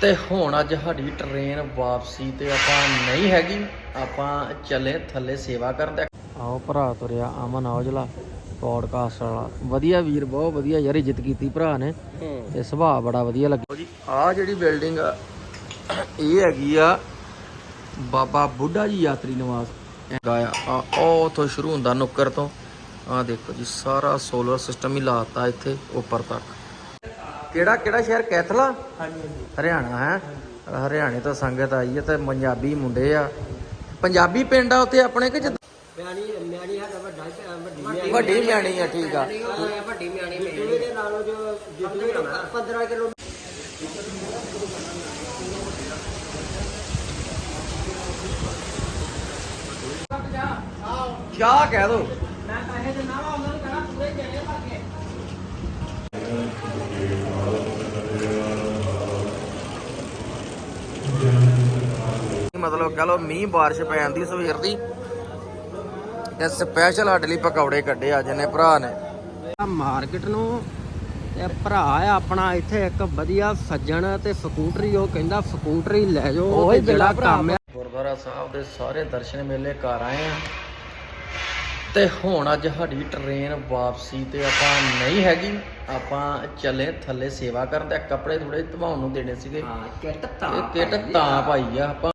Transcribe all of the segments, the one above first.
ਤੇ ਹੁਣ ਅੱਜ ਸਾਡੀ ਟ੍ਰੇਨ ਵਾਪਸੀ ਤੇ ਆਪਾਂ ਨਹੀਂ ਹੈਗੀ ਆਪਾਂ ਚੱਲੇ ਥੱਲੇ ਸੇਵਾ ਕਰਨ ਤੇ। ਆਓ ਭਰਾ ਤੁਰਿਆ ਅਮਨ ਔਜਲਾ ਪੌਡਕਾਸਟ ਵਾਲਾ। ਵਧੀਆ ਵੀਰ ਬਹੁਤ ਵਧੀਆ ਯਾਰ ਇੱਜ਼ਤ ਕੀਤੀ ਭਰਾ ਨੇ। ਤੇ ਸੁਭਾਅ ਬੜਾ ਵਧੀਆ ਲੱਗਿਆ ਜੀ ਆ ਜਿਹੜੀ ਬਿਲਡਿੰਗ ਆ ਇਹ ਹੈਗੀ ਆ ਬਾਬਾ ਬੁੱਢਾ ਜੀ ਯਾਤਰੀ ਨਿਵਾਸ ਗਾਇਆ ਆ ਉਹ ਤੋਂ ਸ਼ੁਰੂ ਹੁੰਦਾ ਨੁੱਕਰ ਤੋਂ। ਆ ਦੇਖੋ ਜੀ ਸਾਰਾ ਸੋਲਰ ਸਿਸਟਮ ਹੀ ਲਾਤਾ ਇੱਥੇ ਉੱਪਰ ਤੱਕ। ਕਿਹੜਾ ਕਿਹੜਾ ਸ਼ਹਿਰ? ਕੈਥਲਾ? ਹਰਿਆਣਾ ਹੈ? ਹਰਿਆਣੇ ਤੋਂ ਸੰਗਤ ਆਈ ਹੈ ਤੇ ਪੰਜਾਬੀ ਮੁੰਡੇ ਆ। ਪੰਜਾਬੀ ਪਿੰਡ ਆ ਉੱਥੇ ਆਪਣੇ ਕਿ ਜਿੱਦਾਂ? ਮਿਆਣੀ ਮਿਆਣੀ ਸਾਡਾ ਵੱਡਾ ਵੱਡੀ ਮਿਆਣੀ। ਵੱਡੀ ਮਿਆਣੀ ਆ ਠੀਕ ਆ। ਵੱਡੀ ਮਿਆਣੀ ਮਿਆਣੀ। ਦੇ ਨਾਲੋਂ ਜੋ ਜਿੱਥੇ 15 ਕਿਲੋ ਚਾਹ ਕਹਿ ਦੋ। ਮਤਲਬ ਕਹ ਲੋ ਮੀਂਹ ਬਾਰਿਸ਼ ਪੈ ਜਾਂਦੀ ਸਵੇਰ ਦੀ। ਤੇ ਸਪੈਸ਼ਲ ਸਾਡੇ ਲਈ ਪਕੌੜੇ ਕੱਢੇ ਅੱਜ ਨੇ ਭਰਾ ਨੇ। ਮਾਰਕੀਟ ਨੂੰ ਤੇ ਭਰਾ ਆ ਆਪਣਾ ਇੱਥੇ ਇੱਕ ਵਧੀਆ ਸੱਜਣ ਤੇ ਸਕੂਟਰੀ ਉਹ ਕਹਿੰਦਾ ਸਕੂਟਰੀ ਲੈ ਜਾਓ ਉਹੀ ਤੇ ਜਿਹੜਾ ਕੰਮ ਆ ਗੁਰਦੁਆਰਾ ਸਾਹਿਬ ਦੇ ਸਾਰੇ ਦਰਸ਼ਨ ਮੇਲੇ ਕਰ ਆਏ ਆ। ਤੇ ਹੁਣ ਅੱਜ ਸਾਡੀ ਟ੍ਰੇਨ ਵਾਪਸੀ ਤੇ ਆਪਾਂ ਨਹੀਂ ਹੈਗੀ ਆਪਾਂ ਚੱਲੇ ਥੱਲੇ ਸੇਵਾ ਕਰਨ ਤੇ ਕੱਪੜੇ ਥੋੜੇ ਧਵਾਉਣ ਨੂੰ ਦੇਣੇ ਸੀਗੇ। ਹਾਂ ਕਿੱਟ ਇਹ ਕਿਟ ਤਾਂ ਪਾਈ ਆ ਆਪਾਂ।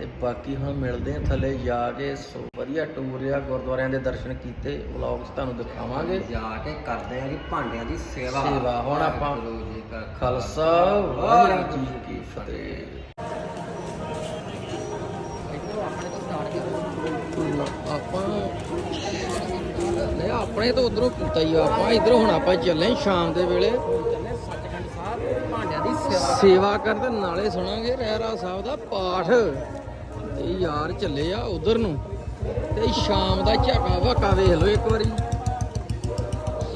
ਤੇ ਬਾਕੀ ਹੁਣ ਮਿਲਦੇ ਆ ਥੱਲੇ ਜਾ ਕੇ। ਸੋ ਵਧੀਆ ਟੂਰ ਆ ਗੁਰਦੁਆਰਿਆਂ ਦੇ ਦਰਸ਼ਨ ਕੀਤੇ ਵਲੌਗ 'ਚ ਤੁਹਾਨੂੰ ਦਿਖਾਵਾਂਗੇ। ਜਾ ਕੇ ਕਰਦੇ ਆ ਜੀ ਭਾਂਡਿਆਂ ਦੀ ਸੇਵਾ। ਸੇਵਾ। ਹੁਣ ਆਪਾਂ ਵਾਹਿਗੁਰੂ ਜੀ ਕਾ ਖਾਲਸਾ। ਵਾਹਿਗੁਰੂ ਜੀ ਕੀ ਫਤਿਹ ਆਪਣੇ ਤੋਂ ਸਟਾਰਟ ਕੀਤਾ ਆਪਾਂ ਨਹੀਂ ਆਪਣੇ ਤੋਂ ਉਧਰੋਂ ਕੀਤਾ ਹੀ ਆ ਆਪਾਂ ਇਧਰੋਂ ਹੁਣ ਆਪਾਂ ਚੱਲੇ ਸ਼ਾਮ ਦੇ ਵੇਲੇ। ਚੱਲੇ ਸੱਚਖੰਡ ਸਾਹਿਬ ਭਾਂਡਿਆਂ ਦੀ ਸੇਵਾ। ਸੇਵਾ ਕਰਦੇ ਨਾਲੇ ਸੁਣਾਂਗੇ ਰਹਿਰਾ ਸਾਹਿਬ ਦਾ ਪਾਠ। ਤੇ ਯਾਰ ਚੱਲੇ ਆ ਉਧਰ ਨੂੰ। ਤੇ ਸ਼ਾਮ ਦਾ ਝਾਕਾ ਵਕਾ ਵੇਖ ਲਓ ਇੱਕ ਵਾਰੀ।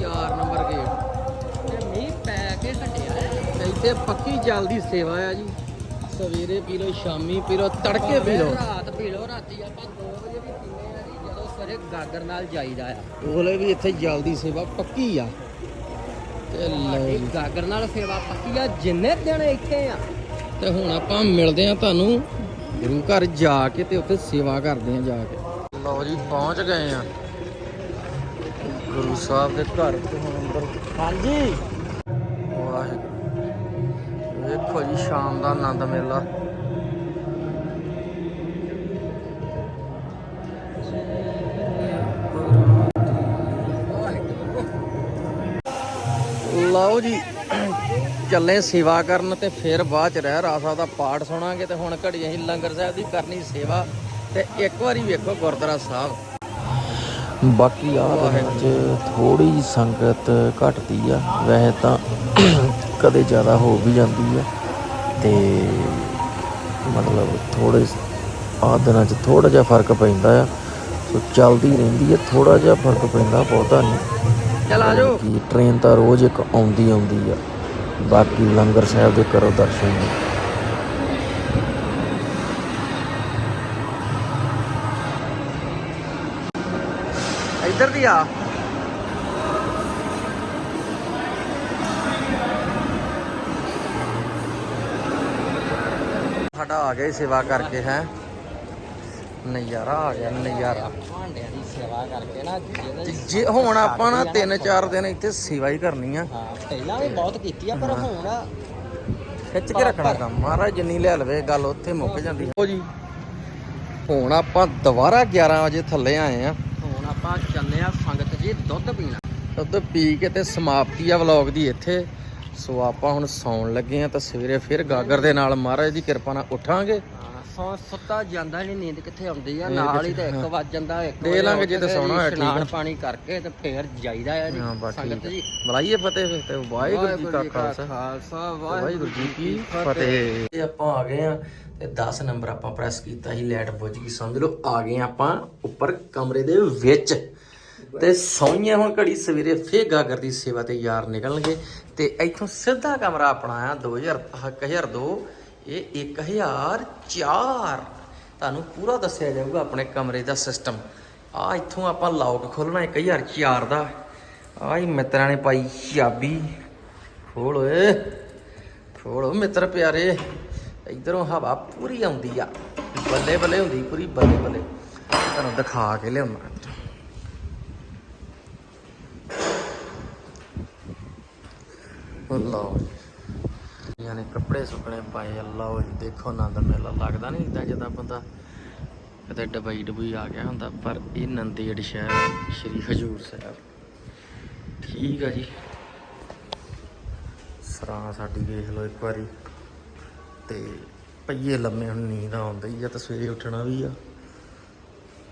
4 ਨੰਬਰ ਗੇਟ। ਤੇ ਮੀਂਹ ਪੈ ਕੇ ਹਟਿਆ ਇੱਥੇ ਪੱਕੀ ਚੱਲਦੀ ਸੇਵਾ ਆ ਜੀ। ਸਵੇਰੇ ਪੀ ਲਓ ਸ਼ਾਮੀ ਪੀ ਲਓ ਤੜਕੇ ਪੀ ਲਓ। ਰਾਤ ਪੀ ਲਓ ਰਾਤੀ ਆਪਾਂ 2 ਵਜੇ ਵੀ ਪੀਂਦੇ ਆ ਜੀ ਜਦੋਂ ਸਵੇਰੇ ਗਾਗਰ ਨਾਲ ਜਾਈਦਾ ਆ। ਉਹਲੇ ਵੀ ਇੱਥੇ ਜਲਦੀ ਸੇਵਾ ਪੱਕੀ ਆ। ਤੇ ਇਹ ਗਾਗਰ ਨਾਲ ਸੇਵਾ ਪੱਕੀ ਆ ਜਿੰਨੇ ਦਿਨ ਇੱਥੇ ਆ। ਤੇ ਹੁਣ ਆਪਾਂ ਮਿਲਦੇ ਆ ਤੁਹਾਨੂੰ ਗੁਰੂ ਘਰ ਜਾ ਕੇ ਤੇ ਉੱਥੇ ਸੇਵਾ ਕਰਦੇ ਆ ਜਾ ਕੇ। ਲਓ ਜੀ ਪਹੁੰਚ ਗਏ ਆ। ਗੁਰੂ ਸਾਹਿਬ ਦੇ ਘਰ ਤੇ ਹੁਣ ਅੰਦਰ। ਹਾਂਜੀ। ਵਾਹਿਗੁਰੂ ਵੇਖੋ ਜੀ ਸ਼ਾਮ ਦਾ ਆਨੰਦ ਮੇਲਾ। ਲਓ ਜੀ ਚੱਲੇ ਸੇਵਾ ਕਰਨ ਤੇ ਫਿਰ ਬਾਅਦ ਚ ਰਹਿ ਰਾਸਾ ਦਾ ਪਾਠ ਸੁਣਾਂਗੇ ਤੇ ਹੁਣ ਘੜੀ ਅਸੀਂ ਲੰਗਰ ਸਾਹਿਬ ਦੀ ਕਰਨੀ ਸੇਵਾ ਤੇ ਇੱਕ ਵਾਰੀ ਵੇਖੋ ਗੁਰਦੁਆਰਾ ਸਾਹਿਬ। ਬਾਕੀ ਆ ਦੇ ਵਿੱਚ ਥੋੜੀ ਸੰਗਤ ਘਟਦੀ ਆ ਵੈਸੇ ਤਾਂ ਕਦੇ ਜ਼ਿਆਦਾ ਹੋ ਵੀ ਜਾਂਦੀ ਆ ਤੇ ਮਤਲਬ ਥੋੜੇ ਆ ਦਿਨਾਂ 'ਚ ਥੋੜਾ ਜਿਹਾ ਫ਼ਰਕ ਪੈਂਦਾ ਆ ਸੋ ਚੱਲਦੀ ਰਹਿੰਦੀ ਆ ਥੋੜਾ ਜਿਹਾ ਫ਼ਰਕ ਪੈਂਦਾ ਬਹੁਤਾ ਨਹੀਂ। ਚਲ ਆ ਜਾਓ। ਟ੍ਰੇਨ ਤਾਂ ਰੋਜ਼ ਇੱਕ ਆਉਂਦੀ ਆਉਂਦੀ ਆ। ਬਾਕੀ ਲੰਗਰ ਸਾਹਿਬ ਦੇ ਕਰੋ ਦਰਸ਼ਨ ਇੱਧਰ ਦੀ ਆ ਸਾਡਾ ਆ ਗਿਆ ਹੀ ਸੇਵਾ ਕਰਕੇ ਹੈ ਨਜ਼ਾਰਾ ਆ ਗਿਆ ਨਜ਼ਾਰਾ। ਭਾਂਡਿਆਂ ਦੀ ਸੇਵਾ ਕਰਕੇ ਨਾ ਜਿਹਦੇ ਤੇ ਜੇ ਹੁਣ ਆਪਾਂ ਨਾ 3-4 ਦਿਨ ਇੱਥੇ ਸੇਵਾ ਹੀ ਕਰਨੀ ਆ। ਹਾਂ ਪਹਿਲਾਂ ਵੀ ਬਹੁਤ ਕੀਤੀ ਆ ਪਰ ਹੁਣ ਖਿੱਚ ਕੇ ਰੱਖਣਾ ਕੰਮ। ਮਹਾਰਾਜ ਜਿੰਨੀ ਲੈ ਲਵੇ ਗੱਲ ਉੱਥੇ ਮੁੱਕ ਜਾਂਦੀ ਹੋ ਜੀ। ਹੁਣ ਆਪਾਂ ਦੁਬਾਰਾ 11 ਵਜੇ ਥੱਲੇ ਆਏ ਆ। ਹੁਣ ਆਪਾਂ ਚੱਲੇ ਆ ਸੰਗਤ ਜੀ ਦੁੱਧ ਪੀਣਾ। ਦੁੱਧ ਪੀ ਕੇ ਤੇ ਸਮਾਪਤੀ ਆ ਵਲੌਗ ਦੀ ਇੱਥੇ। ਸੋ ਆਪਾਂ ਹੁਣ ਸੌਣ ਲੱਗੇ ਆ ਤਾਂ ਸਵੇਰੇ ਫਿਰ ਗਾਗਰ ਦੇ ਨਾਲ ਮਹਾਰਾਜ ਦੀ ਕਿਰਪਾ ਨਾਲ ਉੱਠਾਂਗੇ। ਸੌ ਸੁੱਤਾ ਜਾਂਦਾ ਨਹੀਂ ਨੀਂਦ ਕਿੱਥੇ ਆਉਂਦੀ ਆ? ਨਾਲ ਹੀ ਤੇ ਕਿੱਥੇ, 1 ਵੱਜ ਜਾਂਦਾ 1 ਦੇ ਲਾਂਗੇ ਜੇ ਤੇ ਸੌਣਾ ਹੋਇਆ, ਠੀਕ। ਇਸ਼ਨਾਨ ਪਾਣੀ ਕਰਕੇ ਤੇ ਫੇਰ ਜਾਈਦਾ ਆ ਜੀ। ਹਾਂ ਬਸ ਸੰਗਤ ਠੀਕ ਜੀ। ਬੁਲਾਈਏ ਫਤਿਹ ਫਿਰ ਤੇ ਵਾਹਿਗੁਰੂ ਜੀ ਕਾ ਖਾਲਸਾ। ਖਾਲਸਾ ਵਾਹਿਗੁਰੂ ਜੀ ਕੀ ਫਤਿਹ। ਇਹ ਆਪਾਂ ਆ ਗਏ ਆ ਤੇ 10 ਨੰਬਰ ਆਪਾਂ ਪ੍ਰੈਸ ਕੀਤਾ ਸੀ ਲਾਈਟ ਬੁੱਝ ਗਈ ਸਮਝ ਲਓ ਆ ਗਏ ਆਪਾਂ ਉੱਪਰ ਕਮਰੇ ਦੇ ਵਿੱਚ। ਤੇ ਸੌਈਆਂ ਹੁਣ ਘੜੀ ਸਵੇਰੇ ਫੇਰ ਗਾਗਰ ਦੀ ਸੇਵਾ ਤੇ ਯਾਰ ਨਿਕਲਣਗੇ। ਤੇ ਇੱਥੋਂ ਸਿੱਧਾ ਕਮਰਾ ਆਪਣਾ ਆ 2000 1002 ਇਹ 1004 ਤੁਹਾਨੂੰ ਪੂਰਾ ਦੱਸਿਆ ਜਾਊਗਾ ਆਪਣੇ ਕਮਰੇ ਦਾ ਸਿਸਟਮ ਆ ਇੱਥੋਂ ਆਪਾਂ ਲੌਕ ਖੋਲਣਾ 1004 ਦਾ। ਆ ਹੀ ਮਿੱਤਰਾਂ ਨੇ ਪਾਈ ਚਾਬੀ। ਖੋਲ ਓਏ। ਖੋਲੋ ਮਿੱਤਰ ਪਿਆਰੇ। ਇਧਰੋਂ ਹਵਾ ਪੂਰੀ ਆਉਂਦੀ ਆ। ਬੱਲੇ ਬੱਲੇ ਹੁੰਦੀ, ਪੂਰੀ ਬੱਲੇ ਬੱਲੇ। ਤੁਹਾਨੂੰ ਦਿਖਾ ਕੇ ਲਿਆਉਣਾ। ਲਓ ਜੀ। ਯਾਨੀ ਕੱਪੜੇ ਸੁੱਕਣੇ ਪਾਏ ਆ। ਲਓ ਜੀ, ਦੇਖੋ ਨੰਦ ਮੇਲਾ ਲੱਗਦਾ ਨਹੀਂ ਇਦਾਂ ਜਿੱਦਾਂ ਬੰਦਾ ਕਿਤੇ ਡਬਈ ਡਬਈ ਆ ਗਿਆ ਹੁੰਦਾ, ਪਰ ਇਹ ਨੰਦੇੜ ਸ਼ਹਿਰ ਸ਼੍ਰੀ ਹਜੂਰ ਸਾਹਿਬ। ਠੀਕ ਆ ਜੀ। ਸਰਾਂ ਸਾਡੀ ਵੇਖ ਲਓ ਇੱਕ ਵਾਰੀ। ਤੇ ਪਈਏ ਲੰਮੇ ਹੁਣ ਨੀਂਦ ਆਉਂਦੀ ਆ ਤਾਂ ਸਵੇਰੇ ਉੱਠਣਾ ਵੀ ਆ।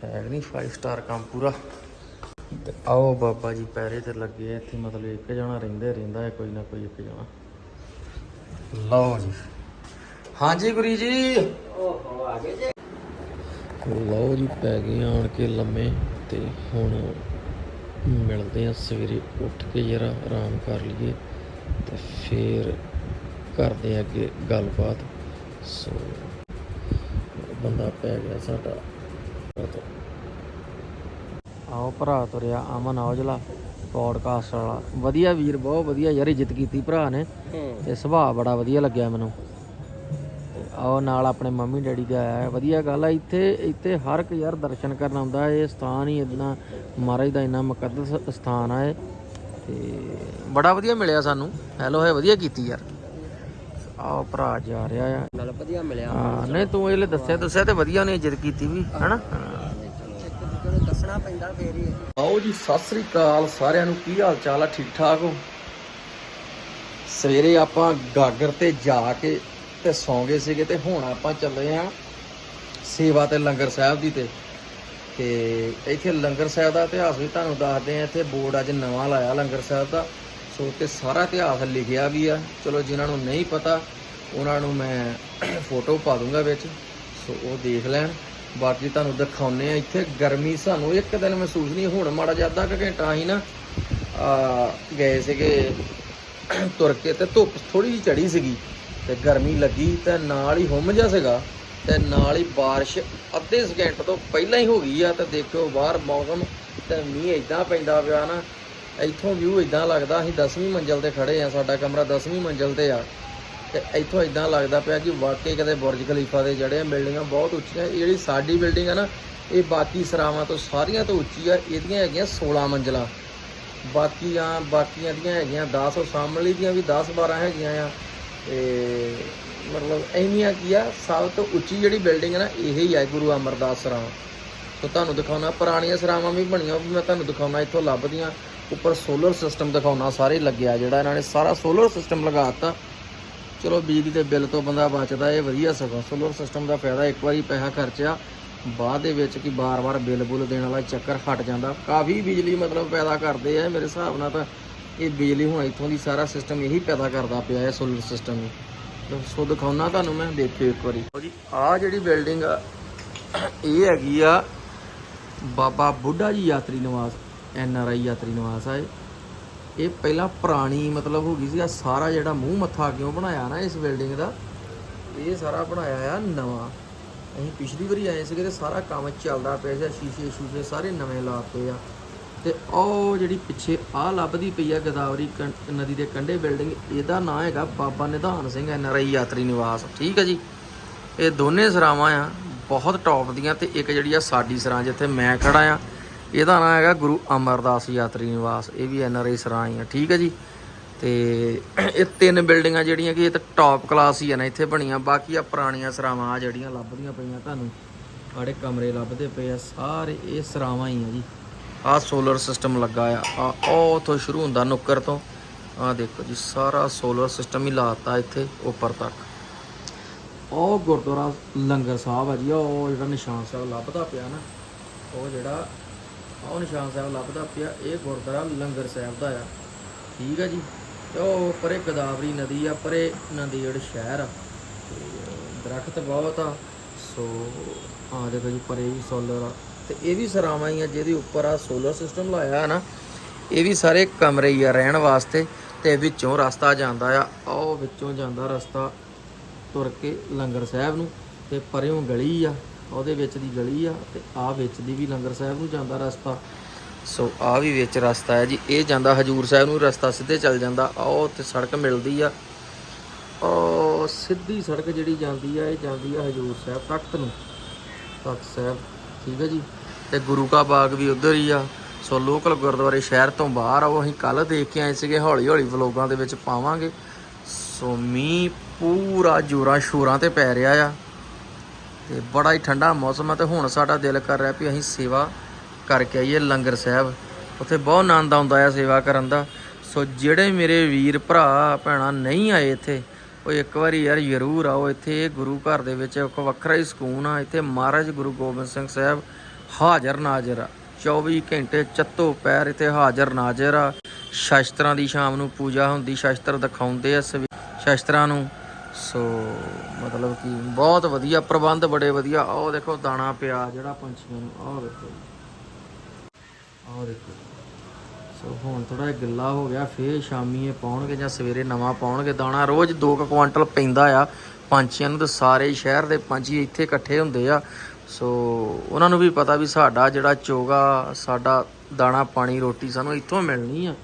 ਹੈ ਨਹੀਂ 5 ਸਟਾਰ ਕੰਮ ਪੂਰਾ। ਤੇ ਆਓ ਬਾਬਾ ਜੀ, ਪੈਰੇ ਤੇ ਲੱਗੇ ਇੱਥੇ ਮਤਲਬ ਇੱਕ ਜਣਾ ਰਹਿੰਦੇ, ਰਹਿੰਦਾ ਹੈ ਕੋਈ ਨਾ ਕੋਈ ਇੱਕ ਜਣਾ। ਲਓ ਜੀ। ਹਾਂਜੀ ਗੁਰੀ ਜੀ। ਓਹੋ ਆ ਗਏ ਜੇ ਲਓ ਜੀ, ਪੈ ਗਏ ਆਣ ਕੇ ਲੰਮੇ ਤੇ ਹੁਣ ਮਿਲਦੇ ਆ ਸਵੇਰੇ ਉੱਠ ਕੇ ਜਰਾ ਆਰਾਮ ਕਰ ਲਈਏ ਤੇ ਫੇਰ ਕਰਦੇ ਆ ਅੱਗੇ ਗੱਲਬਾਤ। ਸੋ, ਬੰਦਾ ਪੈ ਗਿਆ ਸਾਡਾ। ਆਓ ਭਰਾ ਤੁਰਿਆ, ਅਮਨ ਔਜਲਾ ਪੌਡਕਾਸਟ ਵਾਲਾ। ਵਧੀਆ ਵੀਰ ਬਹੁਤ ਵਧੀਆ ਯਾਰ ਇੱਜ਼ਤ ਕੀਤੀ ਭਰਾ ਨੇ। ਤੇ ਸੁਭਾਅ ਬੜਾ ਵਧੀਆ ਲੱਗਿਆ ਮੈਨੂੰ। ਆਓ ਨਾਲ ਆਪਣੇ ਮੰਮੀ ਡੈਡੀ ਦਾ ਆਇਆ। ਵਧੀਆ ਗੱਲ ਆ ਇੱਥੇ ਇੱਥੇ ਹਰ ਇੱਕ ਯਾਰ ਦਰਸ਼ਨ ਕਰਨ ਆਉਂਦਾ ਇਹ ਸਥਾਨ ਹੀ ਇਦਾਂ ਮਹਾਰਾਜ ਦਾ ਇੰਨਾ ਮੁਕੱਦਸ ਸਥਾਨ ਆ ਇਹ। ਤੇ ਬੜਾ ਵਧੀਆ ਮਿਲਿਆ ਸਾਨੂੰ। ਹੈਲੋ ਹੈ ਵਧੀਆ ਕੀਤੀ ਯਾਰ। ਆਓ ਭਰਾ ਜਾ ਰਿਹਾ ਆ। ਨਾਲ ਵਧੀਆ ਮਿਲਿਆ। ਹਾਂ ਨਹੀਂ ਤੂੰ ਇਹਲੇ ਦੱਸਿਆ ਦੱਸਿਆ ਤੇ ਵਧੀਆ ਨੇ ਇੱਜ਼ਤ ਕੀਤੀ ਵੀ ਹਨਾ? ਦੂਜੇ ਪੈਂਦਾ ਫੇਰ ਹੀ। ਆਓ ਜੀ, ਸਤਿ ਸ੍ਰੀ ਅਕਾਲ। ਸਾਰਿਆਂ ਨੂੰ ਕੀ ਹਾਲ ਚਾਲ ਆ? ਠੀਕ ਠਾਕ ਹੋ? ਸਵੇਰੇ ਆਪਾਂ ਗਾਗਰ ਤੇ ਜਾ ਕੇ ਤੇ ਸੌਂ ਗਏ ਸੀਗੇ ਤੇ ਹੁਣ ਆਪਾਂ ਚੱਲੇ ਆ ਸੇਵਾ ਤੇ ਲੰਗਰ ਸਾਹਿਬ ਦੀ ਤੇ। ਤੇ ਇੱਥੇ ਲੰਗਰ ਸਾਹਿਬ ਦਾ ਇਤਿਹਾਸ ਵੀ ਤੁਹਾਨੂੰ ਦੱਸਦੇ ਆ। ਇੱਥੇ ਬੋਰਡ ਅੱਜ ਨਵਾਂ ਲਾਇਆ ਲੰਗਰ ਸਾਹਿਬ ਦਾ। ਸੋ ਤੇ ਸਾਰਾ ਇਤਿਹਾਸ ਲਿਖਿਆ ਵੀ ਆ। ਚਲੋ, ਜਿਨ੍ਹਾਂ ਨੂੰ ਨਹੀਂ ਪਤਾ, ਉਹਨਾਂ ਨੂੰ ਮੈਂ ਫੋਟੋ ਪਾ ਦੂੰਗਾ ਵਿੱਚ। ਸੋ ਉਹ ਦੇਖ ਲੈਣ। ਬਾਕੀ ਤੁਹਾਨੂੰ ਦਿਖਾਉਨੇ ਆ ਇੱਥੇ ਗਰਮੀ ਸਾਨੂੰ ਇੱਕ ਦਿਨ ਮਹਿਸੂਸ ਨਹੀਂ, ਹੁਣ ਮਾੜਾ ਜਿਹਾ ਅੱਧਾ ਕੁ ਘੰਟਾ ਹੀ ਨਾ, ਆ, ਗਏ ਸੀਗੇ ਤੁਰ ਕੇ ਤੇ ਧੁੱਪ ਥੋੜੀ ਜਿਹੀ ਚੜੀ ਸੀਗੀ ਤੇ ਗਰਮੀ ਲੱਗੀ ਤੇ ਨਾਲ ਹੀ ਹੁੰਮ ਜਾ ਸੀਗਾ ਤੇ ਨਾਲ ਹੀ ਬਾਰਿਸ਼ ਅੱਧੇ ਸਕਿੰਟ ਤੋਂ ਪਹਿਲਾਂ ਹੀ ਹੋ ਗਈ ਆ ਤੇ ਦੇਖਿਓ ਬਾਹਰ ਮੌਸਮ ਤੇ ਮੀਂਹ ਇਦਾਂ ਪੈਂਦਾ ਪਿਆ ਨਾ, ਇੱਥੋਂ ਵਿਊ ਇਦਾਂ ਲੱਗਦਾ ਅਸੀਂ 10ਵੀਂ ਮੰਜ਼ਲ ਤੇ ਖੜੇ ਆ ਸਾਡਾ ਕਮਰਾ 10ਵੀਂ ਮੰਜ਼ਲ ਤੇ ਆ। ਤੇ ਇੱਥੋਂ ਇਦਾਂ ਲੱਗਦਾ ਪਿਆ ਕਿ ਵਾਕਈ ਕਦੇ ਬੁਰਜ ਖਲੀਫਾ ਦੇ ਜੜੇ ਬਿਲਡਿੰਗਾਂ ਬਹੁਤ ਉੱਚੀਆਂ ਜਿਹੜੀ ਸਾਡੀ ਬਿਲਡਿੰਗ ਆ ਨਾ, ਇਹ ਬਾਕੀ ਸਰਾਵਾਂ ਤੋਂ ਸਾਰੀਆਂ ਤੋਂ ਉੱਚੀ ਆ, ਇਹਦੀਆਂ ਹੈਗੀਆਂ 16 ਮੰਜ਼ਲਾਂ। ਬਾਕੀਆਂ ਬਾਕੀਆਂ ਦੀਆਂ ਹੈਗੀਆਂ 10 ਉਹ ਸਾਹਮਣੇ ਦੀਆਂ ਵੀ 10 12 ਹੈਗੀਆਂ ਆ। ਤੇ ਮਤਲਬ ਇੰਨੀਆਂ ਕੀ ਆ, ਸਭ ਤੋਂ ਉੱਚੀ ਜਿਹੜੀ ਬਿਲਡਿੰਗ ਹੈ ਨਾ, ਇਹ ਹੀ ਆ ਗੁਰੂ ਅਮਰਦਾਸ ਸਰਾਵਾਂ। ਸੋ ਤੁਹਾਨੂੰ ਦਿਖਾਉਣਾ, ਪੁਰਾਣੀਆਂ ਸਰਾਵਾਂ ਵੀ ਬਣੀਆਂ, ਉਹ ਵੀ ਮੈਂ ਤੁਹਾਨੂੰ ਦਿਖਾਉਣਾ, ਇੱਥੋਂ ਲੱਭਦੀਆਂ, ਉੱਪਰ ਸੋਲਰ ਸਿਸਟਮ ਦਿਖਾਉਣਾ, ਸਾਰੇ ਲੱਗਿਆ ਜਿਹੜਾ ਇਹਨਾਂ ਨੇ ਸਾਰਾ ਸੋਲਰ ਸਿਸਟਮ ਲਗਾਤਾ ਚਲੋ ਬਿਜਲੀ ਦੇ ਬਿੱਲ ਤੋਂ ਬੰਦਾ ਬਚਦਾ, ਇਹ ਵਧੀਆ ਸਗੋਂ ਸੋਲਰ ਸਿਸਟਮ ਦਾ ਫਾਇਦਾ, ਇੱਕ ਵਾਰੀ ਪੈਸਾ ਖਰਚਿਆ, ਬਾਅਦ ਦੇ ਵਿੱਚ ਕਿ ਬਾਰ-ਬਾਰ ਬਿੱਲ ਬੁੱਲ ਦੇਣ ਵਾਲਾ ਚੱਕਰ ਹਟ ਜਾਂਦਾ। ਕਾਫੀ ਬਿਜਲੀ ਮਤਲਬ ਪੈਦਾ ਕਰਦੇ ਆ, ਮੇਰੇ ਹਿਸਾਬ ਨਾਲ ਤਾਂ ਇਹ ਬਿਜਲੀ ਹੁਣ ਇੱਥੋਂ ਦੀ ਸਾਰਾ ਸਿਸਟਮ ਇਹੀ ਪੈਦਾ ਕਰਦਾ ਪਿਆ ਹੈ ਸੋਲਰ ਸਿਸਟਮ ਹੀ ਸੋ ਦਿਖਾਉਣਾ ਤੁਹਾਨੂੰ ਮੈਂ, ਦੇਖਿਓ ਇੱਕ ਵਾਰੀ। ਜੀ ਆ ਜਿਹੜੀ ਬਿਲਡਿੰਗ ਆ, ਇਹ ਹੈਗੀ ਆ ਬਾਬਾ ਬੁੱਢਾ ਜੀ ਯਾਤਰੀ ਨਿਵਾਸ, ਐਨ ਆਰ ਆਈ ਯਾਤਰੀ ਨਿਵਾਸ ਆ ਇਹ। ਇਹ ਪਹਿਲਾਂ ਪੁਰਾਣੀ ਮਤਲਬ ਹੋ ਗਈ ਸੀ ਆ ਸਾਰਾ ਜਿਹੜਾ ਮੂੰਹ ਮੱਥਾ ਕਿਉਂ ਬਣਾਇਆ ਨਾ ਇਸ ਬਿਲਡਿੰਗ ਦਾ? ਇਹ ਸਾਰਾ ਬਣਾਇਆ ਆ ਨਵਾਂ। ਅਸੀਂ ਪਿਛਲੀ ਵਾਰੀ ਆਏ ਸੀਗੇ ਤੇ ਸਾਰਾ ਕੰਮ ਚੱਲਦਾ ਪਿਆ ਸੀ ਸ਼ੀਸ਼ੇ ਸ਼ੂਸ਼ੇ ਸਾਰੇ ਨਵੇਂ ਲਾਤੇ ਆ। ਤੇ ਉਹ ਜਿਹੜੀ ਪਿੱਛੇ ਆ ਲੱਭਦੀ ਪਈ ਆ ਗਦਾਵਰੀ ਕੰ- ਨਦੀ ਦੇ ਕੰਢੇ ਬਿਲਡਿੰਗ ਇਹਦਾ ਨਾਂ ਹੈਗਾ ਬਾਬਾ Nidhan Singh N R I ਯਾਤਰੀ ਨਿਵਾਸ, ਠੀਕ ਹੈ ਜੀ? ਇਹ ਦੋਨੇ ਸਰਾਵਾਂ ਆ, ਬਹੁਤ ਟੌਪ ਦੀਆਂ ਤੇ ਇੱਕ ਜਿਹੜੀ ਆ ਸਾਡੀ ਸਰਾਂ ਜਿੱਥੇ ਮੈਂ ਖੜਾ ਆ ਇਹਦਾ ਨਾਮ ਹੈਗਾ ਗੁਰੂ ਅਮਰਦਾਸ ਯਾਤਰੀ ਨਿਵਾਸ ਇਹ ਵੀ ਐਨ ਆਰ ਆਈ ਸਰਾਂ ਹੀ ਆ, ਠੀਕ ਹੈ ਜੀ? ਤੇ ਇਹ ਤਿੰਨ ਬਿਲਡਿੰਗਾਂ ਜਿਹੜੀਆਂ ਕਿ ਇਹ ਤਾਂ ਟੌਪ ਕਲਾਸ ਹੀ ਆ ਨਾ, ਇੱਥੇ ਬਣੀਆਂ, ਬਾਕੀ ਆ ਪੁਰਾਣੀਆਂ ਸਰਾਵਾਂ ਆ ਜਿਹੜੀਆਂ ਲੱਭਦੀਆਂ ਪਈਆਂ ਤੁਹਾਨੂੰ ਆੜੇ ਕਮਰੇ ਲੱਭਦੇ ਪਏ ਆ, ਸਾਰੇ ਇਹ ਸਰਾਵਾਂ ਹੀ ਆ ਜੀ। ਆ ਸੋਲਰ ਸਿਸਟਮ ਲੱਗਾ ਆ ਆ ਉਹ ਤੋਂ ਸ਼ੁਰੂ ਹੁੰਦਾ ਨੁੱਕਰ ਤੋਂ ਆ ਦੇਖੋ ਜੀ, ਸਾਰਾ ਸੋਲਰ ਸਿਸਟਮ ਹੀ ਲਾਤਾ ਇੱਥੇ ਉੱਪਰ ਤੱਕ। ਉਹ ਗੁਰਦੁਆਰਾ ਲੰਗਰ ਸਾਹਿਬ ਆ ਜੀ, ਉਹ ਜਿਹੜਾ ਨਿਸ਼ਾਨ ਸਾਹਿਬ ਲੱਭਦਾ ਪਿਆ ਨਾ, ਉਹ ਜਿਹੜਾ ਉਹ ਨਿਸ਼ਾਨ ਸਾਹਿਬ ਲੱਭਦਾ ਪਿਆ, ਇਹ ਗੁਰਦੁਆਰਾ ਲੰਗਰ ਸਾਹਿਬ ਦਾ ਆ। ਠੀਕ ਆ ਜੀ? ਤੇ ਉਹ ਪਰੇ ਗਦਾਵਰੀ ਨਦੀ ਆ, ਪਰੇ ਨੰਦੇੜ ਸ਼ਹਿਰ ਆ। ਤੇ ਦਰਖਤ ਬਹੁਤ ਆ। ਸੋ ਆ ਦੇਖੋ ਜੀ, ਪਰੇ ਵੀ ਸੋਲਰ ਆ। ਤੇ ਇਹ ਵੀ ਸਰਾਵਾਂ ਹੀ ਆ, ਜਿਹਦੇ ਉੱਪਰ ਆ ਸੋਲਰ ਸਿਸਟਮ ਲਾਇਆ ਆ ਨਾ, ਇਹ ਵੀ ਸਾਰੇ ਕਮਰੇ ਹੀ ਆ ਰਹਿਣ ਵਾਸਤੇ, ਤੇ ਵਿੱਚੋਂ ਰਸਤਾ ਜਾਂਦਾ ਆ। ਉਹ ਵਿੱਚੋਂ ਜਾਂਦਾ ਰਸਤਾ ਤੁਰ ਕੇ ਲੰਗਰ ਸਾਹਿਬ ਨੂੰ, ਤੇ ਪਰਿਓਂ ਗਲੀ ਆ। ਉਹਦੇ ਵਿੱਚ ਦੀ ਗਲੀ ਆ ਤੇ ਆ ਵਿੱਚ ਦੀ ਵੀ ਲੰਗਰ ਸਾਹਿਬ ਨੂੰ ਜਾਂਦਾ ਰਸਤਾ। ਸੋ ਆ ਵੀ ਵਿੱਚ ਰਸਤਾ ਹੈ ਜੀ। ਇਹ ਜਾਂਦਾ ਹਜੂਰ ਸਾਹਿਬ ਨੂੰ, ਰਸਤਾ ਸਿੱਧੇ ਚੱਲ ਜਾਂਦਾ। ਆ ਉਹ ਤੇ ਸੜਕ ਮਿਲਦੀ ਆ। ਉਹ ਸਿੱਧੀ ਸੜਕ ਜਿਹੜੀ ਜਾਂਦੀ ਆ, ਇਹ ਜਾਂਦੀ ਆ ਹਜੂਰ ਸਾਹਿਬ ਤਖਤ ਨੂੰ। ਤਖਤ ਸਾਹਿਬ, ਠੀਕ ਹੈ ਜੀ। ਤੇ ਗੁਰੂ ਕਾ ਬਾਗ ਵੀ ਉਧਰ ਹੀ ਆ। ਸੋ ਲੋਕਲ ਗੁਰਦੁਆਰੇ ਸ਼ਹਿਰ ਤੋਂ ਬਾਹਰ ਆ। ਉਹ ਅਸੀਂ ਕੱਲ ਦੇਖ ਕੇ ਆਏ ਸੀਗੇ। ਹੌਲੀ ਹੌਲੀ ਵਲੋਗਾਂ ਦੇ ਵਿੱਚ ਪਾਵਾਂਗੇ। ਸੋ ਮੀਂਹ ਪੂਰਾ ਜੋਰਾਂ ਸ਼ੋਰਾਂ ਤੇ ਪੈ ਰਿਹਾ ਆ। ਤੇ ਬੜਾ ਹੀ ਠੰਡਾ ਮੌਸਮ ਆ ਤੇ ਹੁਣ ਸਾਡਾ ਦਿਲ ਕਰ ਰਿਹਾ ਵੀ ਅਸੀਂ ਸੇਵਾ ਕਰਕੇ ਆਈਏ ਲੰਗਰ ਸਾਹਿਬ। ਉੱਥੇ ਬਹੁਤ ਆਨੰਦ ਆਉਂਦਾ ਆ ਸੇਵਾ ਕਰਨ ਦਾ। ਸੋ ਜਿਹੜੇ ਮੇਰੇ ਵੀਰ ਭਰਾ, ਭੈਣਾ ਨਹੀਂ ਆਏ ਇੱਥੇ, ਉਹ ਇੱਕ ਵਾਰੀ ਯਾਰ ਜ਼ਰੂਰ ਆਓ ਇੱਥੇ। ਇਹ ਗੁਰੂ ਘਰ ਦੇ ਵਿੱਚ ਇੱਕ ਵੱਖਰਾ ਹੀ ਸਕੂਨ ਆ। ਇੱਥੇ ਮਹਾਰਾਜ ਗੁਰੂ ਗੋਬਿੰਦ ਸਿੰਘ ਸਾਹਿਬ ਹਾਜ਼ਰ ਨਾਜ਼ਰ ਆ। 24 ਘੰਟੇ ਚੱਤੋ ਪੈਰ ਇੱਥੇ ਹਾਜ਼ਰ ਨਾਜ਼ਰ ਆ। ਸ਼ਸਤਰਾਂ ਦੀ ਸ਼ਾਮ ਨੂੰ ਪੂਜਾ ਹੁੰਦੀ, ਸ਼ਸਤਰ ਦਿਖਾਉਂਦੇ ਆ ਸਵੀ- ਸ਼ਸਤਰਾਂ ਨੂੰ। ਸੋ ਮਤਲਬ ਕਿ ਬਹੁਤ ਵਧੀਆ, ਪ੍ਰਬੰਧ ਬੜੇ ਵਧੀਆ। ਆਹ ਦੇਖੋ ਦਾਣਾ ਪਿਆ ਜਿਹੜਾ ਪੰਛੀਆਂ ਨੂੰ ਆਹ ਦੇਖੋ ਆਹ ਦੇਖੋ ਸੋ ਹੁਣ ਥੋੜਾ ਜਿਹਾ ਗਿੱਲਾ ਹੋ ਗਿਆ, ਫੇਰ ਸ਼ਾਮੀ ਇਹ ਪਾਉਣਗੇ ਜਾਂ ਸਵੇਰੇ ਨਵਾਂ ਪਾਉਣਗੇ। ਦਾਣਾ ਰੋਜ਼ 2 ਕੁਆਂਟਲ ਪੈਂਦਾ ਆ। ਪੰਛੀਆਂ ਨੂੰ ਤੇ ਸਾਰੇ ਸ਼ਹਿਰ ਦੇ ਪੰਛੀ ਇੱਥੇ ਇਕੱਠੇ ਹੁੰਦੇ ਆ। ਸੋ ਉਹਨਾਂ ਨੂੰ ਵੀ ਪਤਾ ਵੀ ਸਾਡਾ ਜਿਹੜਾ ਚੋਗਾ, ਸਾਡਾ ਦਾਣਾ, ਪਾਣੀ, ਰੋਟੀ ਸਾਨੂੰ ਇੱਥੋਂ ਮਿਲਣੀ ਆ।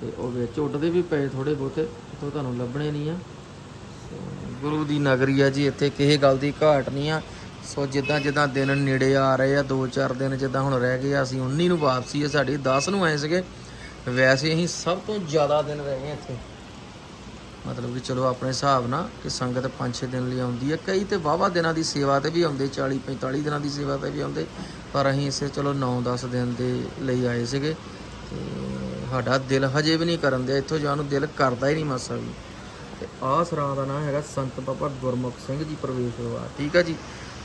ਤੇ ਉਹ ਵਿੱਚ ਉੱਡਦੇ ਵੀ ਪਏ ਥੋੜੇ ਬਹੁਤੇ, ਇੱਥੋਂ ਤੁਹਾਨੂੰ ਲੱਭਣੇ ਨਹੀਂ ਆ। ਗੁਰੂ ਦੀ ਨਗਰੀ ਆ ਜੀ, ਇੱਥੇ ਕਿਸੇ ਗੱਲ ਦੀ ਘਾਟ ਨਹੀਂ ਆ। ਸੋ ਜਿੱਦਾਂ ਜਿੱਦਾਂ ਦਿਨ ਨੇੜੇ ਆ ਰਹੇ ਆ 2-4 ਦਿਨ ਜਿੱਦਾਂ ਹੁਣ ਰਹਿ ਗਏ ਅਸੀਂ 19 ਨੂੰ ਵਾਪਸੀ ਆ, ਸਾਡੀ 10 ਨੂੰ ਆਏ ਸੀਗੇ। ਵੈਸੇ ਅਸੀਂ ਸਭ ਤੋਂ ਜ਼ਿਆਦਾ ਦਿਨ ਰਹੇ ਆ ਇੱਥੇ। ਮਤਲਬ ਕਿ ਚਲੋ ਆਪਣੇ ਹਿਸਾਬ ਨਾਲ ਕਿ ਸੰਗਤ 5-6 ਦਿਨ ਲਈ ਆਉਂਦੀ ਹੈ ਕਈ ਤੇ ਵਾਵਾ ਦਿਨਾਂ ਦੀ ਸੇਵਾ ਤੇ ਵੀ ਆਉਂਦੇ 40-45 ਦਿਨਾਂ ਦੀ ਸੇਵਾ ਤੇ ਵੀ ਆਉਂਦੇ। ਪਰ ਅਸੀਂ ਇਸੇ ਚਲੋ 9-10 ਦਿਨ ਦੇ ਲਈ ਆਏ ਸੀਗੇ। ਤੇ ਸਾਡਾ ਦਿਲ ਹਜੇ ਵੀ ਨਹੀਂ ਕਰਨ ਦਿਆ, ਇੱਥੋਂ ਜਾਣ ਨੂੰ ਦਿਲ ਕਰਦਾ ਹੀ ਨਹੀਂ ਮਾਸਾ ਵੀ ਤੇ ਆਹ ਸਰਾਂ ਦਾ ਨਾਮ ਹੈਗਾ ਸੰਤ ਬਾਬਾ ਗੁਰਮੁਖ ਸਿੰਘ ਜੀ ਪ੍ਰਵੇਸ਼ ਦਰਬਾਰ, ਠੀਕ ਹੈ ਜੀ?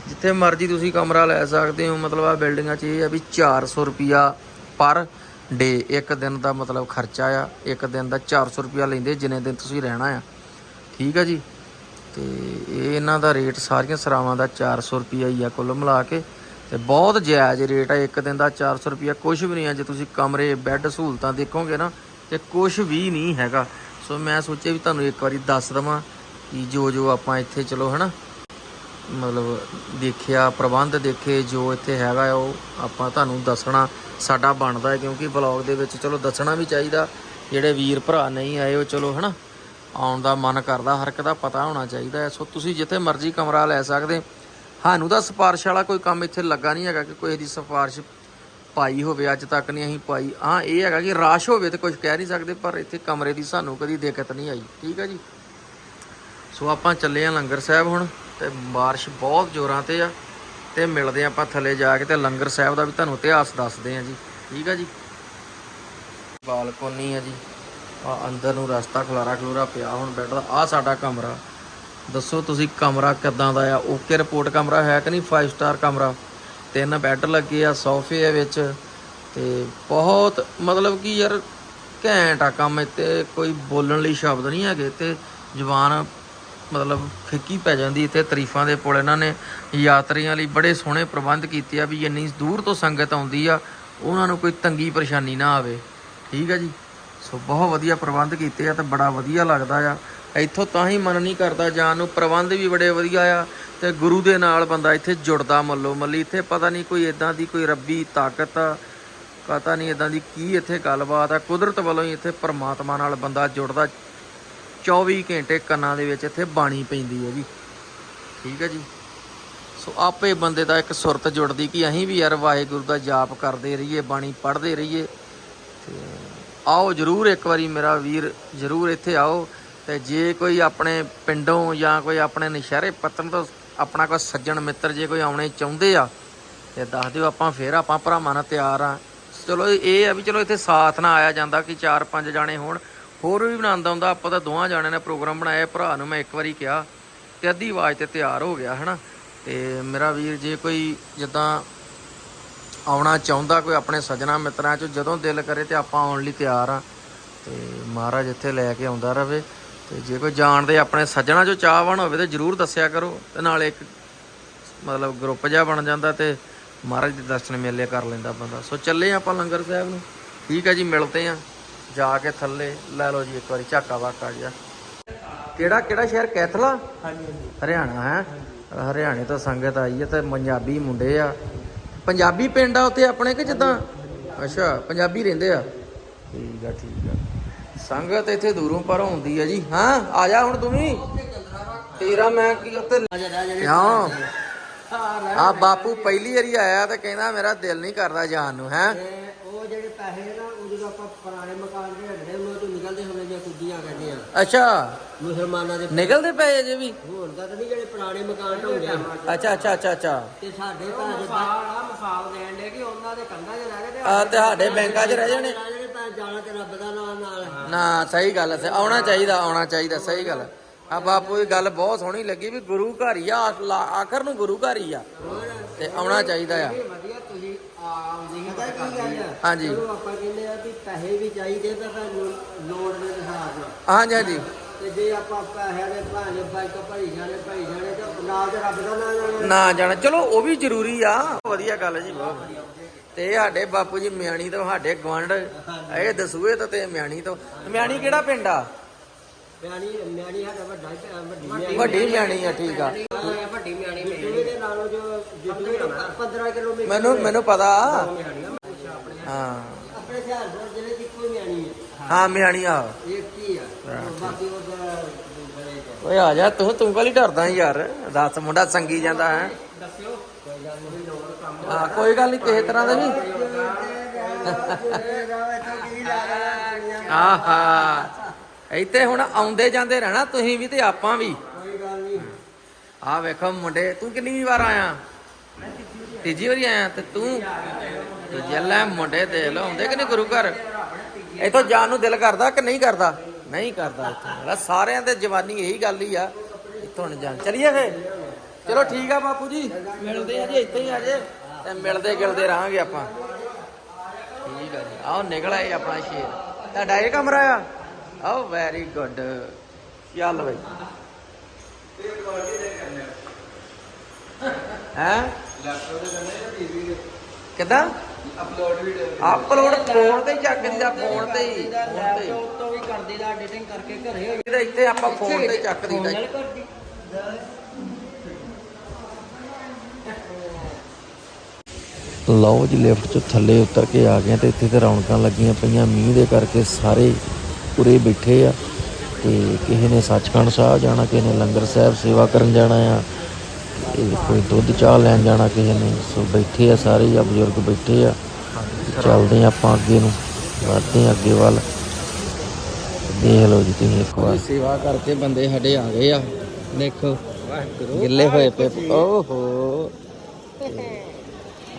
ਜਿੱਥੇ ਮਰਜ਼ੀ ਤੁਸੀਂ ਕਮਰਾ ਲੈ ਸਕਦੇ ਹੋ, ਮਤਲਬ ਆ ਬਿਲਡਿੰਗਾਂ 'ਚ ਇਹ ਆ ਵੀ 400 ਰੁਪਿਆ ਪਰ ਡੇ ਇੱਕ ਦਿਨ ਦਾ ਮਤਲਬ ਖਰਚਾ ਆ, ਇੱਕ ਦਿਨ ਦਾ 400 ਰੁਪਿਆ ਲੈਂਦੇ ਜਿੰਨੇ ਦਿਨ ਤੁਸੀਂ ਰਹਿਣਾ ਆ, ਠੀਕ ਆ ਜੀ? ਤੇ ਇਹ ਇਹਨਾਂ ਦਾ ਰੇਟ ਸਾਰੀਆਂ ਸਰਾਵਾਂ ਦਾ 400 ਰੁਪਿਆ ਹੀ ਆ ਕੁੱਲ ਮਿਲਾ ਕੇ, ਤੇ ਬਹੁਤ ਜਾਇਜ਼ ਰੇਟ ਆ, ਇੱਕ ਦਿਨ ਦਾ 400 ਰੁਪਿਆ ਕੁਝ ਵੀ ਨਹੀਂ ਆ, ਜੇ ਤੁਸੀਂ ਕਮਰੇ ਬੈੱਡ ਸਹੂਲਤਾਂ ਦੇਖੋਗੇ ਨਾ, ਤੇ ਕੁਝ ਵੀ ਨਹੀਂ ਹੈਗਾ। ਸੋ ਮੈਂ ਸੋਚਿਆ ਵੀ ਤੁਹਾਨੂੰ ਇੱਕ ਵਾਰੀ ਦੱਸ ਦਵਾਂ ਕਿ ਜੋ ਜੋ ਆਪਾਂ ਇੱਥੇ ਚਲੋ ਹਨਾ, ਮਤਲਬ ਦੇਖਿਆ, ਪ੍ਰਬੰਧ ਦੇਖੇ, ਜੋ ਇੱਥੇ ਹੈਗਾ ਉਹ ਆਪਾਂ ਤੁਹਾਨੂੰ ਦੱਸਣਾ ਸਾਡਾ ਬਣਦਾ ਹੈ, ਕਿਉਂਕਿ ਬਲੌਗ ਦੇ ਵਿੱਚ ਚਲੋ ਦੱਸਣਾ ਵੀ ਚਾਹੀਦਾ, ਜਿਹੜੇ ਵੀਰ ਭਰਾ ਨਹੀਂ ਆਏ ਉਹ ਚਲੋ ਹਨਾ, ਆਉਣ ਦਾ ਮਨ ਕਰਦਾ, ਹਰ ਇੱਕ ਦਾ ਪਤਾ ਹੋਣਾ ਚਾਹੀਦਾ ਹੈ। ਸੋ ਤੁਸੀਂ ਜਿੱਥੇ ਮਰਜ਼ੀ ਕਮਰਾ ਲੈ ਸਕਦੇ, ਸਾਨੂੰ ਤਾਂ ਸਿਫਾਰਿਸ਼ ਵਾਲਾ ਕੋਈ ਕੰਮ ਇੱਥੇ ਲੱਗਾ ਨਹੀਂ ਹੈਗਾ ਕਿ ਕੋਈ ਦੀ ਸਿਫਾਰਿਸ਼ ਪਾਈ ਹੋਵੇ, ਅੱਜ ਤੱਕ ਨਹੀਂ ਅਸੀਂ ਪਾਈ। ਹਾਂ, ਇਹ ਹੈਗਾ ਕਿ ਰਸ਼ ਹੋਵੇ ਤੇ ਕੁਝ ਕਹਿ ਨਹੀਂ ਸਕਦੇ, ਪਰ ਇੱਥੇ ਕਮਰੇ ਦੀ ਸਾਨੂੰ ਕਦੀ ਦਿੱਕਤ ਨਹੀਂ ਆਈ। ਠੀਕ ਹੈ ਜੀ? ਸੋ ਆਪਾਂ ਚੱਲੇ ਆ ਲੰਗਰ ਸਾਹਿਬ ਹੁਣ, ਤੇ ਬਾਰਿਸ਼ ਬਹੁਤ ਜ਼ੋਰਾਂ ਤੇ ਆ, ਤੇ ਮਿਲਦੇ ਆ ਆਪਾਂ ਥੱਲੇ ਜਾ ਕੇ, ਤੇ ਲੰਗਰ ਸਾਹਿਬ ਦਾ ਵੀ ਤੁਹਾਨੂੰ ਇਤਿਹਾਸ ਦੱਸਦੇ ਆ ਜੀ। ਠੀਕ ਆ ਜੀ? ਬਾਲਕੋਨੀ ਆ ਜੀ। ਆ ਅੰਦਰ ਨੂੰ ਰਸਤਾ ਖਲਾਰਾ ਖਲੂਰਾ ਪਿਆ ਹੁਣ ਬੈੱਡ ਦਾ ਆ ਸਾਡਾ ਕਮਰਾ। ਦੱਸੋ ਤੁਸੀਂ ਕਮਰਾ ਕਿੱਦਾਂ ਦਾ ਆ? ਓਕੇ ਰਿਪੋਰਟ ਕਮਰਾ ਹੈ ਕਿ ਨਹੀਂ? 5 ਸਟਾਰ ਕਮਰਾ? ਤਿੰਨ ਬੈੱਡ ਲੱਗੇ ਆ ਸੋਫੇ ਆ ਵਿੱਚ ਤੇ ਬਹੁਤ ਮਤਲਬ ਕਿ ਯਾਰ ਘੈਂਟ ਆ ਕੰਮ ਇੱਥੇ, ਕੋਈ ਬੋਲਣ ਲਈ ਸ਼ਬਦ ਨਹੀਂ ਹੈਗੇ ਤੇ ਜ਼ੁਬਾਨ ਮਤਲਬ ਫਿੱਕੀ ਪੈ ਜਾਂਦੀ ਇੱਥੇ ਤਾਰੀਫਾਂ ਦੇ ਪੁਲ। ਇਹਨਾਂ ਨੇ ਯਾਤਰੀਆਂ ਲਈ ਬੜੇ ਸੋਹਣੇ ਪ੍ਰਬੰਧ ਕੀਤੇ ਆ ਵੀ ਇੰਨੀ ਦੂਰ ਤੋਂ ਸੰਗਤ ਆਉਂਦੀ ਆ, ਉਹਨਾਂ ਨੂੰ ਕੋਈ ਤੰਗੀ ਪਰੇਸ਼ਾਨੀ ਨਾ ਆਵੇ। ਠੀਕ ਆ ਜੀ? ਸੋ ਬਹੁਤ ਵਧੀਆ ਪ੍ਰਬੰਧ ਕੀਤੇ ਆ ਤੇ ਬੜਾ ਵਧੀਆ ਲੱਗਦਾ ਆ। ਇੱਥੋਂ ਤਾਂ ਹੀ ਮਨ ਨਹੀਂ ਕਰਦਾ ਜਾਣ ਨੂੰ, ਪ੍ਰਬੰਧ ਵੀ ਬੜੇ ਵਧੀਆ ਆ ਤੇ ਗੁਰੂ ਦੇ ਨਾਲ ਬੰਦਾ ਇੱਥੇ ਜੁੜਦਾ ਮੱਲੋ ਮੱਲੀ। ਇੱਥੇ ਪਤਾ ਨਹੀਂ ਕੋਈ ਇਦਾਂ ਦੀ ਕੋਈ ਰੱਬੀ ਤਾਕਤ ਆ, ਪਤਾ ਨਹੀਂ ਇਦਾਂ ਦੀ ਕੀ ਇੱਥੇ ਗੱਲਬਾਤ ਆ। ਕੁਦਰਤ ਵੱਲੋਂ ਹੀ ਇੱਥੇ ਪਰਮਾਤਮਾ ਨਾਲ ਬੰਦਾ ਜੁੜਦਾ। 24 ਘੰਟੇ ਕੰਨਾਂ ਦੇ ਵਿੱਚ ਇੱਥੇ ਬਾਣੀ ਪੈਂਦੀ ਹੈ ਜੀ ਠੀਕ ਹੈ ਜੀ? ਸੋ ਆਪੇ ਬੰਦੇ ਦਾ ਇੱਕ ਸੁਰਤ ਜੁੜਦੀ ਕਿ ਅਸੀਂ ਵੀ ਯਾਰ ਵਾਹਿਗੁਰੂ ਦਾ ਜਾਪ ਕਰਦੇ ਰਹੀਏ, ਬਾਣੀ ਪੜ੍ਹਦੇ ਰਹੀਏ। ਤੇ ਆਓ ਜਰੂਰ ਇੱਕ ਵਾਰੀ ਮੇਰਾ ਵੀਰ ਜਰੂਰ ਇੱਥੇ ਆਓ। ਤੇ ਜੇ ਕੋਈ ਆਪਣੇ ਪਿੰਡੋਂ ਜਾਂ ਕੋਈ ਆਪਣੇ ਨਸ਼ਹਿਰੇ ਪੱਤਨ ਤੋਂ ਆਪਣਾ ਕੋਈ ਸੱਜਣ ਮਿੱਤਰ ਜੇ ਕੋਈ ਆਉਣੇ ਚਾਹੁੰਦੇ ਆ, ਤੇ ਦੱਸ ਦਿਓ ਆਪਾਂ ਫੇਰ ਆਪਾਂ ਭਰਾਵਾਂ ਨਾਲ ਤਿਆਰ ਆ। ਚਲੋ ਇਹ ਆ ਵੀ ਚਲੋ ਇੱਥੇ ਸਾਥ ਨਾਲ ਆਇਆ ਜਾਂਦਾ ਕਿ ਚਾਰ ਪੰਜ ਜਾਣੇ ਹੋਣ, ਹੋਰ ਵੀ ਬਣਾਉਂਦਾ ਹੁੰਦਾ, ਆਪਾਂ ਤਾਂ ਦੋਵਾਂ ਜਾਣਿਆਂ ਨੇ ਪ੍ਰੋਗਰਾਮ ਬਣਾਇਆ, ਭਰਾ ਨੂੰ ਮੈਂ ਇੱਕ ਵਾਰੀ ਕਿਹਾ ਤੇ ਅੱਧੀ ਆਵਾਜ਼ ਤੇ ਤਿਆਰ ਹੋ ਗਿਆ, ਹਨਾ? ਤੇ ਮੇਰਾ ਵੀਰ ਜੇ ਕੋਈ ਜਿੱਦਾਂ ਆਉਣਾ ਚਾਹੁੰਦਾ ਕੋਈ ਆਪਣੇ ਸੱਜਣਾ ਮਿੱਤਰਾਂ ਚੋਂ, ਜਦੋਂ ਦਿਲ ਕਰੇ ਤੇ ਆਪਾਂ ਆਉਣ ਲਈ ਤਿਆਰ ਆ। ਤੇ ਮਹਾਰਾਜ ਇੱਥੇ ਲੈ ਕੇ ਆਉਂਦਾ ਰਵੇ। ਤੇ ਜੇ ਕੋਈ ਜਾਣਦੇ ਆਪਣੇ ਸੱਜਣਾ ਚੋਂ ਚਾਹਵਾਨ ਹੋਵੇ ਤੇ ਜਰੂਰ ਦੱਸਿਆ ਕਰੋ ਤੇ ਨਾਲ ਇੱਕ ਮਤਲਬ ਗਰੁੱਪ ਜਿਹਾ ਬਣ ਜਾਂਦਾ ਤੇ ਮਹਾਰਾਜ ਦੇ ਦਰਸ਼ਨ ਮੇਲੇ ਕਰ ਲੈਂਦਾ ਬੰਦਾ। ਸੋ ਚੱਲੇ ਆਪਾਂ ਲੰਗਰ ਸਾਹਿਬ ਨੂੰ। ਠੀਕ ਹੈ ਜੀ ਮਿਲਦੇ ਆ ਜਾ ਕੇ ਥੱਲੇ। ਲੈ ਲਓ ਜੀ ਇੱਕ ਵਾਰੀ ਝਾਕਾ ਵਾਕਾ ਜਿਹਾ। ਕਿਹੜਾ ਕਿਹੜਾ ਸ਼ਹਿਰ? ਕੈਥਲਾ? ਹਾਂਜੀ ਹਰਿਆਣਾ ਹੈ? ਹਰਿਆਣੇ ਤੋਂ ਸੰਗਤ ਆਈ ਹੈ ਤੇ ਪੰਜਾਬੀ ਮੁੰਡੇ ਆ। ਪੰਜਾਬੀ ਪਿੰਡ ਆ ਉੱਥੇ ਆਪਣੇ ਕਿ ਜਿੱਦਾਂ? ਅੱਛਾ ਪੰਜਾਬੀ ਰਹਿੰਦੇ ਆ। ਠੀਕ ਆ ਠੀਕ ਆ। ਸੰਗਤ ਇੱਥੇ ਦੂਰੋਂ ਪਰ ਹੁੰਦੀ ਆ ਜੀ। ਹਾਂ ਆ ਜਾ ਹੁਣ ਤੂੰ ਵੀ। ਤੇਰਾ ਮੈਂ ਕੀ ਉੱਤੇ ਕਿਉਂ? ਆ ਬਾਪੂ ਪਹਿਲੀ ਵਾਰੀ ਆਇਆ ਤੇ ਕਹਿੰਦਾ ਮੇਰਾ ਦਿਲ ਨਹੀਂ ਕਰਦਾ ਜਾਣ ਨੂੰ ਹੈ? ਤੇ ਉਹ ਜਿਹੜੇ ਪੈਸੇ ਨਾ ਉਹ ਜਦੋਂ ਆਪਾਂ ਪੁਰਾਣੇ ਮਕਾਨ ਦੇ ਹੱਡਦੇ ਉਹਨਾਂ ਤੋਂ ਨਿਕਲਦੇ ਹੁੰਦੇ ਜਾਂ ਕੁੱਦੀਆਂ ਕਹਿੰਦੇ ਆ। ਅੱਛਾ। ਮੁਸਲਮਾਨਾਂ ਦੇ ਨਿਕਲਦੇ ਪਏ ਅਜੇ ਵੀ? ਹੁਣ ਤਾਂ ਨਹੀਂ ਜਿਹੜੇ ਪੁਰਾਣੇ ਮਕਾਨ ਢਾਉਂਦੇ ਆ। ਅੱਛਾ ਅੱਛਾ ਅੱਛਾ ਅੱਛਾ। ਤੇ ਸਾਡੇ ਤਾਂ ਮਿਸਾਲ ਆ ਮਿਸਾਲ ਦੇਣ ਦੇ ਕਿ ਉਹਨਾਂ ਦੇ ਕੰਧਾਂ 'ਚ ਰਹਿ ਗਏ ਆ ਤੇ ਸਾਡੇ ਬੈਂਕਾਂ 'ਚ ਰਹਿ ਜਾਣੇ। ਤਾਂ ਜਾਣਾ ਤੇ ਰੱਬ ਦਾ ਨਾਮ ਨਾਲ। ਨਾ ਸਹੀ ਗੱਲ ਹੈ ਆਉਣਾ ਚਾਹੀਦਾ ਆਉਣਾ ਚਾਹੀਦਾ ਸਹੀ ਗੱਲ ਆ। ਬਾਪੂ ਦੀ ਗੱਲ ਬਹੁਤ ਸੋਹਣੀ ਲੱਗੀ ਵੀ ਗੁਰੂ ਘਰ ਹੀ ਆ ਆਖ- ਆਖਰ ਨੂੰ ਗੁਰੂ ਘਰ ਹੀ ਆ। ਤੇ ਆਉਣਾ ਚਾਹੀਦਾ ਆ। ਇਹ ਵਧੀਆ ਤੁਸੀਂ ਆਉਂਦੀ ਹੀ ਪਤਾ ਕੀ ਗੱਲ ਆ? ਹਾਂਜੀ। ਚਲੋ ਆਪਾਂ ਕਹਿੰਦੇ ਆ ਵੀ ਪੈਸੇ ਵੀ ਚਾਹੀਦੇ ਤਾਂ ਤੁਹਾਨੂੰ ਲੋੜ ਦੇ ਹਿਸਾਬ ਨਾਲ ਹਾਂਜੀ ਹਾਂਜੀ। ਤੇ ਜੇ ਆਪਾਂ ਪੈਸੇ ਦੇ ਭਾਣੇ ਬਾਈਕ ਭਰੀ ਜਾਣੇ ਭਰੀ ਜਾਣੇ ਤੇ ਨਾਲ ਤੇ ਰੱਬ ਦਾ ਨਾਮ ਲੈਣਾ। ਨਾ ਜਾਣਾ। ਚਲੋ ਉਹ ਵੀ ਜ਼ਰੂਰੀ ਆ। ਵਧੀਆ ਗੱਲ ਹੈ ਜੀ ਬਹੁਤ ਤੇ ਸਾਡੇ ਬਾਪੂ ਜੀ ਮਿਆਣੀ ਤੋਂ ਸਾਡੇ ਗਵੰਡ ਇਹ ਦਸੂਏ ਤੋਂ ਤੇ ਮਿਆਣੀ ਤੋਂ। ਮਿਆਣੀ ਕਿਹੜਾ ਪਿੰਡ ਆ? ਮਿਆਣੀ ਮਿਆਣੀ ਸਾਡਾ ਵੱਡਾ ਹੀ ਭਰਾ, ਵੱਡੀ ਮਿਆਣੀ ਵੱਡੀ ਮਿਆਣੀ ਆ ਠੀਕ ਆ। ਇਹ ਵੱਡੀ ਮਿਆਣੀ ਮਿਆਣੀ ਦੇ ਨਾਲੋਂ ਜੋ ਜਿੱਤੂਏ 15 ਕਿਲੋਮੀਟਰ ਮੈਨੂੰ ਮੈਨੂੰ ਪਤਾ। ਹਾਂ। ਆਪਣੇ ਹੁਸ਼ਿਆਰਪੁਰ ਜ਼ਿਲ੍ਹੇ ਦੀ ਕੋਈ ਮਿਆਣੀ ਹੈ ਹਾਂ ਮਿਆਣੀ ਆ। ਇੱਕ ਹੀ ਆ। ਬਾਕੀ ਉਹ ਬੜੇ ਓਏ ਆ ਜਾ ਤੂੰ ਤੂੰ ਕਾਲੀ ਡਰਦਾ ਯਾਰ? ਦੱਸ ਮੁੰਡਾ ਸੰਗੀ ਜਾਂਦਾ ਹੈ। ਦੱਸਿਓ। ਕੋਈ ਗੱਲ ਨਹੀਂ ਹਾਂ, ਕੋਈ ਗੱਲ ਨਹੀਂ ਕਿਸੇ ਤਰ੍ਹਾਂ ਦੇ ਵੀ। ਆਹਾ ਇੱਥੇ ਹੁਣ ਆਉਂਦੇ ਜਾਂਦੇ ਰਹਿਣਾ, ਤੁਸੀਂ ਵੀ ਤੇ ਆਪਾਂ ਵੀ। ਕੋਈ ਗੱਲ ਨਹੀਂ ਆ ਵੇਖੋ ਮੁੰਡੇ, ਤੂੰ ਕਿੰਨੀ ਵਾਰ ਆਇਆ? ਤੀਜੀ ਵਾਰੀ ਆਇਆ ਤੇ ਤੂੰ? ਜੱਲਾ ਮੁੰਡੇ ਦੇ ਲੋ ਆਉਂਦੇ ਕਿ ਨਹੀਂ ਗੁਰੂ ਘਰ? ਇਥੋਂ ਜਾਣ ਨੂੰ ਦਿਲ ਕਰਦਾ ਕਿ ਨਹੀਂ ਕਰਦਾ? ਨਹੀਂ ਕਰਦਾ ਇੱਥੋਂ। ਸਾਰਿਆਂ ਦੇ ਜਵਾਨੀ ਇਹੀ ਗੱਲ ਹੀ ਆ। ਇੱਥੋਂ ਜਾਣ। ਚਲੀਏ ਫੇ ਚਲੋ ਠੀਕ ਆ ਬਾਪੂ ਜੀ। ਮਿਲਦੇ ਆ ਜੀ, ਇੱਥੇ ਹੀ ਆ ਜੇ। ਤੇ ਮਿਲਦੇ ਗਿਲਦੇ ਰਹਾਂਗੇ ਆਪਾਂ। ਠੀਕ ਆ ਜੀ। ਆਓ ਨਿਕਲ ਆਏ ਆਪਣਾ ਸ਼ੇਰ। ਤੁਹਾਡਾ ਇਹ ਕਮਰਾ ਆ? ਆਓ ਵੈਰੀ ਗੁੱਡ ਚੱਲ ਬਈ। ਹੈ? ਕਿਦਾਂ? ਅਪਲੋਡ ਵੀਡੀਓ ਅਪਲੋਡ ਫੋਨ ਤੇ ਹੀ ਚੱਕ ਦੀਦਾ ਫੋਨ ਤੇ ਹੀ ਫੋਨ ਤੇ ਹੀ। ਲੈਪਟਾਪ ਤੋਂ ਵੀ ਕਰ ਦੀਦਾ ਐਡੀਟਿੰਗ ਕਰਕੇ ਘਰੇ ਹੋਈ। ਇੱਥੇ ਆਪਾਂ ਫੋਨ ਤੇ ਚੱਕ ਦੀਦਾ ਨਾਲ ਕਰਦੀ ਲਓ ਜੀ, ਲਿਫਟ ਚ ਥੱਲੇ ਉਤਰ ਕੇ ਆ ਗਏ ਤੇ ਇੱਥੇ ਤੇ ਰੌਣਕਾਂ ਲੱਗੀਆਂ ਪਈਆਂ। ਮੀਂਹ ਦੇ ਕਰਕੇ ਸਾਰੇ ਉਰੇ ਬੈਠੇ ਆ ਤੇ ਕਿਸੇ ਨੇ ਸੱਚਖੰਡ ਸਾਹਿਬ ਜਾਣਾ, ਕਿਸੇ ਨੇ ਲੰਗਰ ਸਾਹਿਬ ਸੇਵਾ ਕਰਨ ਜਾਣਾ ਆ। ਕੋਈ ਦੁੱਧ ਚਾਹ ਲੈਣ ਜਾਣਾ, ਕਿਸੇ ਨੇ। ਸੋ ਬੈਠੇ ਆ ਸਾਰੇ ਆ ਬਜ਼ੁਰਗ ਬੈਠੇ ਆ। ਚੱਲਦੇ ਆ ਆਪਾਂ ਅੱਗੇ ਨੂੰ, ਵਧਦੇ ਆ ਅੱਗੇ ਵੱਲ। ਦੇਖ ਲਓ ਜੀ ਤੁਸੀਂ ਇੱਕ ਵਾਰ। ਸੇਵਾ ਕਰਕੇ ਬੰਦੇ ਸਾਡੇ ਆ ਗਏ ਆ। ਦੇਖੋ, ਗਿੱਲੇ ਹੋਏ ਪਏ। ਓਹੋ।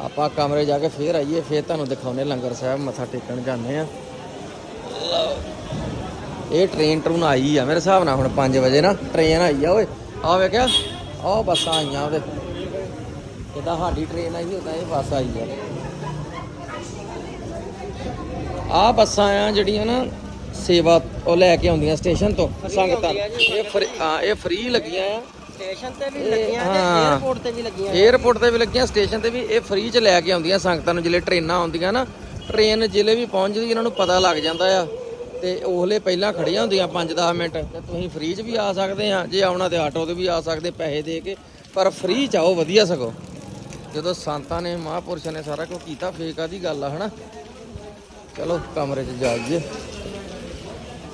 ਆਪਾਂ ਕਮਰੇ ਜਾ ਕੇ ਫੇਰ ਆਈਏ, ਫੇਰ ਤੁਹਾਨੂੰ ਦਿਖਾਉਨੇ ਲੰਗਰ ਸਾਹਿਬ, ਮੱਥਾ ਟੇਕਣ ਜਾਂਦੇ ਆ ਇਹ ਟ੍ਰੇਨ ਟਰੂਨ ਆਈ ਆ ਮੇਰੇ ਹਿਸਾਬ ਨਾਲ ਹੁਣ 5 ਵਜੇ ਨਾ ਟ੍ਰੇਨ ਆਈ ਆ, ਓਏ। ਆ ਵੇਖਿਆ? ਆਹ ਬੱਸਾਂ ਆਈਆਂ ਉਹਦੇ। ਜਿੱਦਾਂ ਸਾਡੀ ਟ੍ਰੇਨ ਆਈ ਉਦਾਂ ਇਹ ਬੱਸ ਆਈ ਆ। ਆ ਬੱਸਾਂ ਆ ਜਿਹੜੀਆਂ ਨਾ ਸੇਵਾ ਉਹ ਲੈ ਕੇ ਆਉਂਦੀਆਂ ਸਟੇਸ਼ਨ ਤੋਂ, ਸੰਗਤਾਂ ਨੂੰ। ਇਹ ਫਰੀ ਇਹ ਫ੍ਰੀ ਲੱਗੀਆਂ ਆ। ਸਟੇਸ਼ਨ ਤੇ ਵੀ ਲੱਗੀਆਂ ਤੇ ਹਾਂ। 에어ਪੋਰਟ ਤੇ ਵੀ ਲੱਗੀਆਂ ਏਅਰਪੋਰਟ ਤੇ ਵੀ ਲੱਗੀਆਂ ਸਟੇਸ਼ਨ ਤੇ ਵੀ। ਇਹ ਫ੍ਰੀ ਚ ਲੈ ਕੇ ਆਉਂਦੀਆਂ ਸੰਗਤਾਂ ਨੂੰ ਜਿਹੜੇ ਟ੍ਰੇਨਾਂ ਆਉਂਦੀਆਂ ਨਾ। ਟ੍ਰੇਨ ਜਿਲੇ ਵੀ ਪਹੁੰਚਦੀ ਇਹਨਾਂ ਨੂੰ ਪਤਾ ਲੱਗ ਜਾਂਦਾ ਆ। ਤੇ ਉਹਲੇ ਪਹਿਲਾਂ ਖੜੀਆਂ ਹੁੰਦੀਆਂ 5-10 ਮਿੰਟ। ਤੇ ਤੁਸੀਂ ਫ੍ਰੀ ਚ ਵੀ ਆ ਸਕਦੇ ਆ। ਜੇ ਆਉਣਾ ਤੇ ਆਟੋ ਤੇ ਵੀ ਆ ਸਕਦੇ ਪੈਸੇ ਦੇ ਕੇ। ਪਰ ਫ੍ਰੀ ਚ ਆਓ ਵਧੀਆ ਸਗੋ। ਜਦੋਂ ਸੰਤਾਂ ਨੇ ਮਹਾਂਪੁਰਸ਼ਾਂ ਨੇ ਸਾਰਾ ਕੁਝ ਕੀਤਾ ਫੇਕ ਆਦੀ ਗੱਲ ਆ ਹਨਾ? ਚਲੋ ਕਮਰੇ 'ਚ ਜਾਈਏ।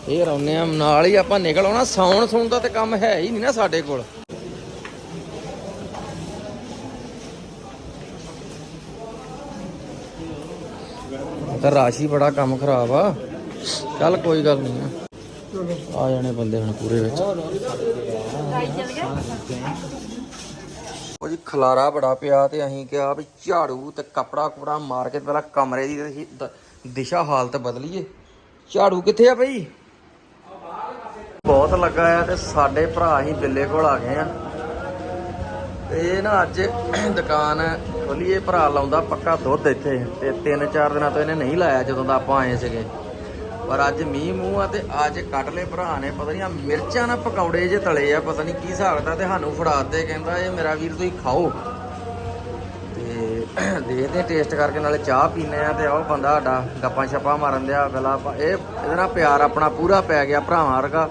ਇਹ ਰੌਨੇ ਆ। ਨਾਲ ਹੀ ਆਪਾਂ ਨਿਕਲ ਆਉਣਾ। ਸੌਣ ਸੌਣ ਦਾ ਤੇ ਕੰਮ ਹੈ ਹੀ ਨਹੀਂ ਨਾ ਸਾਡੇ ਕੋਲ। ਤਾਂ ਰਾਸ਼ੀ ਬੜਾ ਕੰਮ ਖਰਾਬ ਆ। ਚੱਲ ਕੋਈ ਗੱਲ ਨਹੀਂ ਆ। ਆ ਜਾਣੇ ਬੰਦੇ ਹੁਣ ਪੂਰੇ ਵਿੱਚ। ਉਹ ਜੀ ਖਲਾਰਾ ਬੜਾ ਪਿਆ ਤੇ ਅਸੀਂ ਕਿਹਾ ਵੀ ਝਾੜੂ ਤੇ ਕਪੜਾ ਕੁਪੜਾ ਮਾਰ ਕੇ ਪਹਿਲਾਂ ਕਮਰੇ ਦੀ ਦਿਸ਼ਾ ਹਾਲਤ ਬਦਲੀਏ। ਝਾੜੂ ਕਿੱਥੇ ਆ ਬਈ? ਬਹੁਤ ਲੱਗਾ ਆ ਤੇ ਸਾਡੇ ਭਰਾ ਹੀ ਬਿੱਲੇ ਕੋਲ ਆ ਗਏ ਆ। ਇਹ ਨਾ ਅੱਜ ਦੁਕਾਨ ਖੋਲੀਏ, ਭਰਾ ਲਾਉਂਦਾ ਪੱਕਾ ਦੁੱਧ ਇੱਥੇ, ਤੇ ਤਿੰਨ ਚਾਰ ਦਿਨਾਂ ਤੋਂ ਇਹਨੇ ਨਹੀਂ ਲਾਇਆ ਜਦੋਂ ਦਾ ਆਪਾਂ ਆਏ ਸੀਗੇ। ਪਰ ਅੱਜ ਮੀਂਹ ਮੂੰਹ ਆ ਤੇ ਅੱਜ ਕੱਢ ਲਏ ਭਰਾ ਨੇ, ਪਤਾ ਨਹੀਂ ਆ ਮਿਰਚਾਂ ਨਾਲ ਪਕੌੜੇ ਜੇ ਤਲੇ ਆ, ਪਤਾ ਨਹੀਂ ਕੀ ਹਿਸਾਬ ਦਾ ਤੇ ਸਾਨੂੰ ਫੜਾਤੇ ਕਹਿੰਦਾ ਇਹ ਮੇਰਾ ਵੀਰ ਤੁਸੀਂ ਖਾਓ। ਤੇ ਦੇਖਦੇ ਟੇਸਟ ਕਰਕੇ ਨਾਲੇ ਚਾਹ ਪੀਨੇ ਆ ਤੇ ਉਹ ਬੰਦਾ ਸਾਡਾ ਗੱਪਾਂ ਛੱਪਾਂ ਮਾਰਨ ਦਿਆ, ਪਹਿਲਾਂ ਇਹ, ਇਹਦੇ ਨਾਲ ਪਿਆਰ ਆਪਣਾ ਪੂਰਾ ਪੈ ਗਿਆ ਭਰਾਵਾਂ ਵਰਗਾ।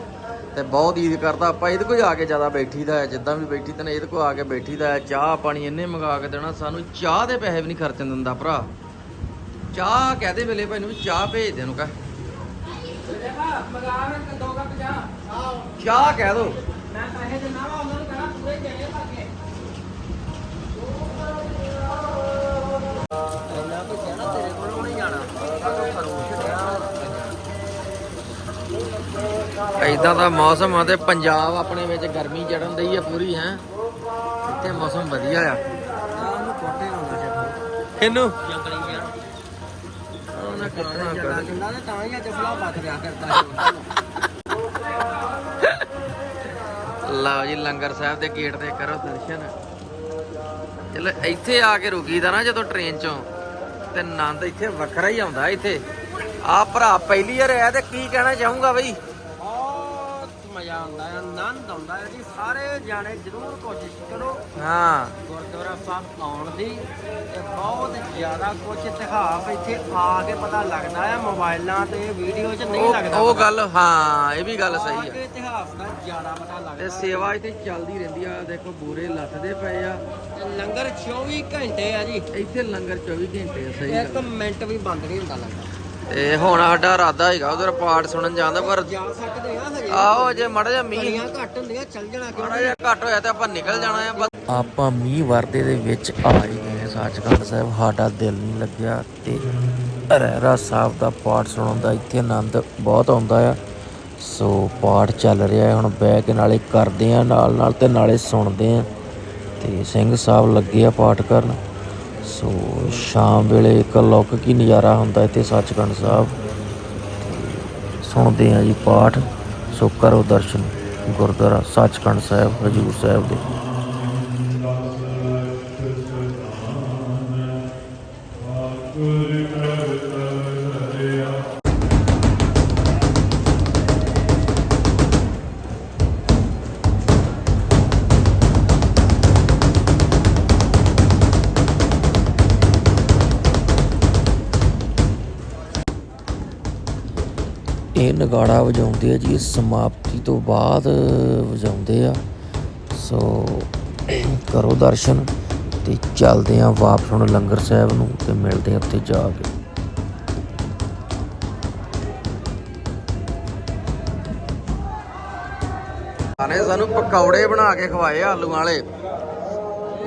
ਤੇ ਬਹੁਤ ਈਦ ਕਰਦਾ ਆਪਾਂ ਇਹਦੇ ਕੋਲ ਆ ਕੇ ਜ਼ਿਆਦਾ ਬੈਠੀਦਾ ਹੈ, ਜਿੱਦਾਂ ਵੀ ਬੈਠੀ ਤੇ ਇਹਦੇ ਕੋਲ ਆ ਕੇ ਬੈਠੀਦਾ ਹੈ। ਚਾਹ ਪਾਣੀ ਇਹਨੇ ਮੰਗਾ ਕੇ ਦੇਣਾ, ਸਾਨੂੰ ਚਾਹ ਦੇ ਪੈਸੇ ਵੀ ਨਹੀਂ ਖਰਚਣ ਦਿੰਦਾ ਭਰਾ। ਚਾਹ ਕਹਦੇ ਵੇਲੇ ਭਾਈ ਨੂੰ ਵੀ ਚਾਹ ਭੇਜ ਦੇ ਨੂੰ ਕਹ। ਚਾਹ ਕਹਿ ਦੋ। ਮੈਂ ਪੈਸੇ ਦਿੰਦਾ ਵਾ ਉਹਨਾਂ ਨੂੰ ਕਹਣਾ ਪੂਰੇ ਦੇਣੇ ਕਰਕੇ ਇੰਨਾ ਕੁ ਕਹਿਣਾ ਇਦਾਂ ਦਾ ਮੌਸਮ ਆ ਤੇ ਪੰਜਾਬ ਆਪਣੇ ਵਿੱਚ ਗਰਮੀ ਚੜਨ ਦਈ ਆ ਪੂਰੀ ਹੈ। ਇੱਥੇ ਮੌਸਮ ਵਧੀਆ ਆ। ਉਹਨੂੰ ਉਹਨੇ ਕਿੰਨਾ ਤੇ ਤਾਂ ਹੀ ਅੱਜ ਫਲਾ ਪੱਥ ਰਿਆ ਕਰਦਾ ਲਓ ਜੀ ਲੰਗਰ ਸਾਹਿਬ ਦੇ ਗੇਟ ਤੇ ਕਰੋ ਦਰਸ਼ਨ। ਚਲੋ ਇੱਥੇ ਆ ਕੇ ਰੁਕੀਦਾ ਨਾ ਜਦੋਂ ਟ੍ਰੇਨ ਚੋਂ। ਤੇ ਆਨੰਦ ਇੱਥੇ ਵੱਖਰਾ ਹੀ ਆਉਂਦਾ ਇੱਥੇ। ਆ ਭਰਾ ਪਹਿਲੀ ਵਾਰ ਆਇਆ ਤੇ ਕੀ ਕਹਿਣਾ ਚਾਹੂੰਗਾ ਬਈ? ਮਜ਼ਾ ਆਉਂਦਾ ਹੈ ਆਨੰਦ ਆਉਂਦਾ ਹੈ। ਜੀ ਸਾਰੇ ਜਾਣੇ ਜ਼ਰੂਰ ਕੋਸ਼ਿਸ਼ ਕਰੋ ਹਾਂ। ਗੁਰਦੁਆਰਾ ਸਾਹਿਬ ਆਉਣ ਦੀ ਤੇ ਬਹੁਤ ਜ਼ਿਆਦਾ ਕੁਝ ਇਤਿਹਾਸ ਇੱਥੇ ਆ ਕੇ ਪਤਾ ਲੱਗਦਾ ਹੈ ਮੋਬਾਈਲਾਂ ਤੇ ਵੀਡੀਓ 'ਚ ਨਹੀਂ ਉਹ ਲੱਗਦਾ ਉਹ ਪਤਾ। ਗੱਲ ਹਾਂ ਇਹ ਵੀ ਗੱਲ ਸਹੀ ਕੇ ਆ ਇਤਿਹਾਸ ਦਾ ਜ਼ਿਆਦਾ ਪਤਾ ਤੇ ਲੱਗਦਾ ਸੇਵਾ ਇੱਥੇ ਚੱਲਦੀ ਰਹਿੰਦੀ ਆ ਦੇਖੋ ਬੂਰੇ ਲੱਥਦੇ ਪਏ ਆ। ਤੇ ਲੰਗਰ 24 ਘੰਟੇ ਆ ਜੀ। ਇੱਥੇ ਲੰਗਰ 24 ਘੰਟੇ ਆ ਸਹੀ ਇੱਕ ਮਿੰਟ ਵੀ ਬੰਦ ਨਹੀਂ ਹੁੰਦਾ ਲੰਗਰ। ਤੇ ਹੁਣ ਸਾਡਾ ਇਰਾਦਾ ਹੈਗਾ ਉਧਰ ਪਾਠ ਸੁਣਨ ਜਾਣ ਦਾ ਪਰ ਜਾ ਸਕਦੇ ਆ ਹਜੇ। ਆਓ ਜੇ ਮੜ ਜਾ ਮੀਂਹ ਘੱਟ ਹੁੰਦੀਆਂ ਚੱਲ ਜਾਣਾ ਕਿਉਂ ਮਾੜਾ ਜਿਹਾ ਘੱਟ ਹੋਇਆ ਤੇ ਆਪਾਂ ਨਿਕਲ ਜਾਣਾ ਆ ਆਪਾਂ ਮੀਂਹ ਵਰਦੇ ਦੇ ਵਿੱਚ ਆ ਹੀ ਗਏ ਸੱਚਖੰਡ ਸਾਹਿਬ। ਸਾਡਾ ਦਿਲ ਨਹੀਂ ਲੱਗਿਆ ਤੇ ਰਹਿਰਾ ਸਾਹਿਬ ਦਾ ਪਾਠ ਸੁਣਨ ਦਾ ਇੱਥੇ ਆਨੰਦ ਬਹੁਤ ਆਉਂਦਾ ਆ। ਸੋ ਪਾਠ ਚੱਲ ਰਿਹਾ ਹੈ ਹੁਣ ਬਹਿ ਕੇ ਨਾਲੇ ਕਰਦੇ ਆ ਨਾਲ ਨਾਲ ਤੇ ਨਾਲੇ ਸੁਣਦੇ ਆ ਤੇ ਸਿੰਘ ਸਾਹਿਬ ਲੱਗੇ ਆ ਪਾਠ ਕਰਨ। ਸੋ ਸ਼ਾਮ ਵੇਲੇ ਇੱਕ ਲੌਕਿਕ ਹੀ ਨਜ਼ਾਰਾ ਹੁੰਦਾ ਇੱਥੇ ਸੱਚਖੰਡ ਸਾਹਿਬ। ਸੁਣਦੇ ਆ ਜੀ ਪਾਠ। ਸੋ ਕਰੋ ਦਰਸ਼ਨ ਗੁਰਦੁਆਰਾ ਸੱਚਖੰਡ ਸਾਹਿਬ, ਹਜੂਰ ਸਾਹਿਬ ਦੇ। ਇਹ ਨਗਾੜਾ ਵਜਾਉਂਦੇ ਆ ਜੀ ਸਮਾਪਤੀ ਤੋਂ ਬਾਅਦ ਵਜਾਉਂਦੇ ਆ। ਸੋ ਕਰੋ ਦਰਸ਼ਨ ਤੇ ਚੱਲਦੇ ਆ ਵਾਪਸ ਹੁਣ ਲੰਗਰ ਸਾਹਿਬ ਨੂੰ ਤੇ ਮਿਲਦੇ ਆ ਉੱਥੇ ਜਾ ਕੇ। ਆਨੇ ਸਾਨੂੰ ਪਕੌੜੇ ਬਣਾ ਕੇ ਖਵਾਏ ਆ ਆਲੂ ਵਾਲੇ।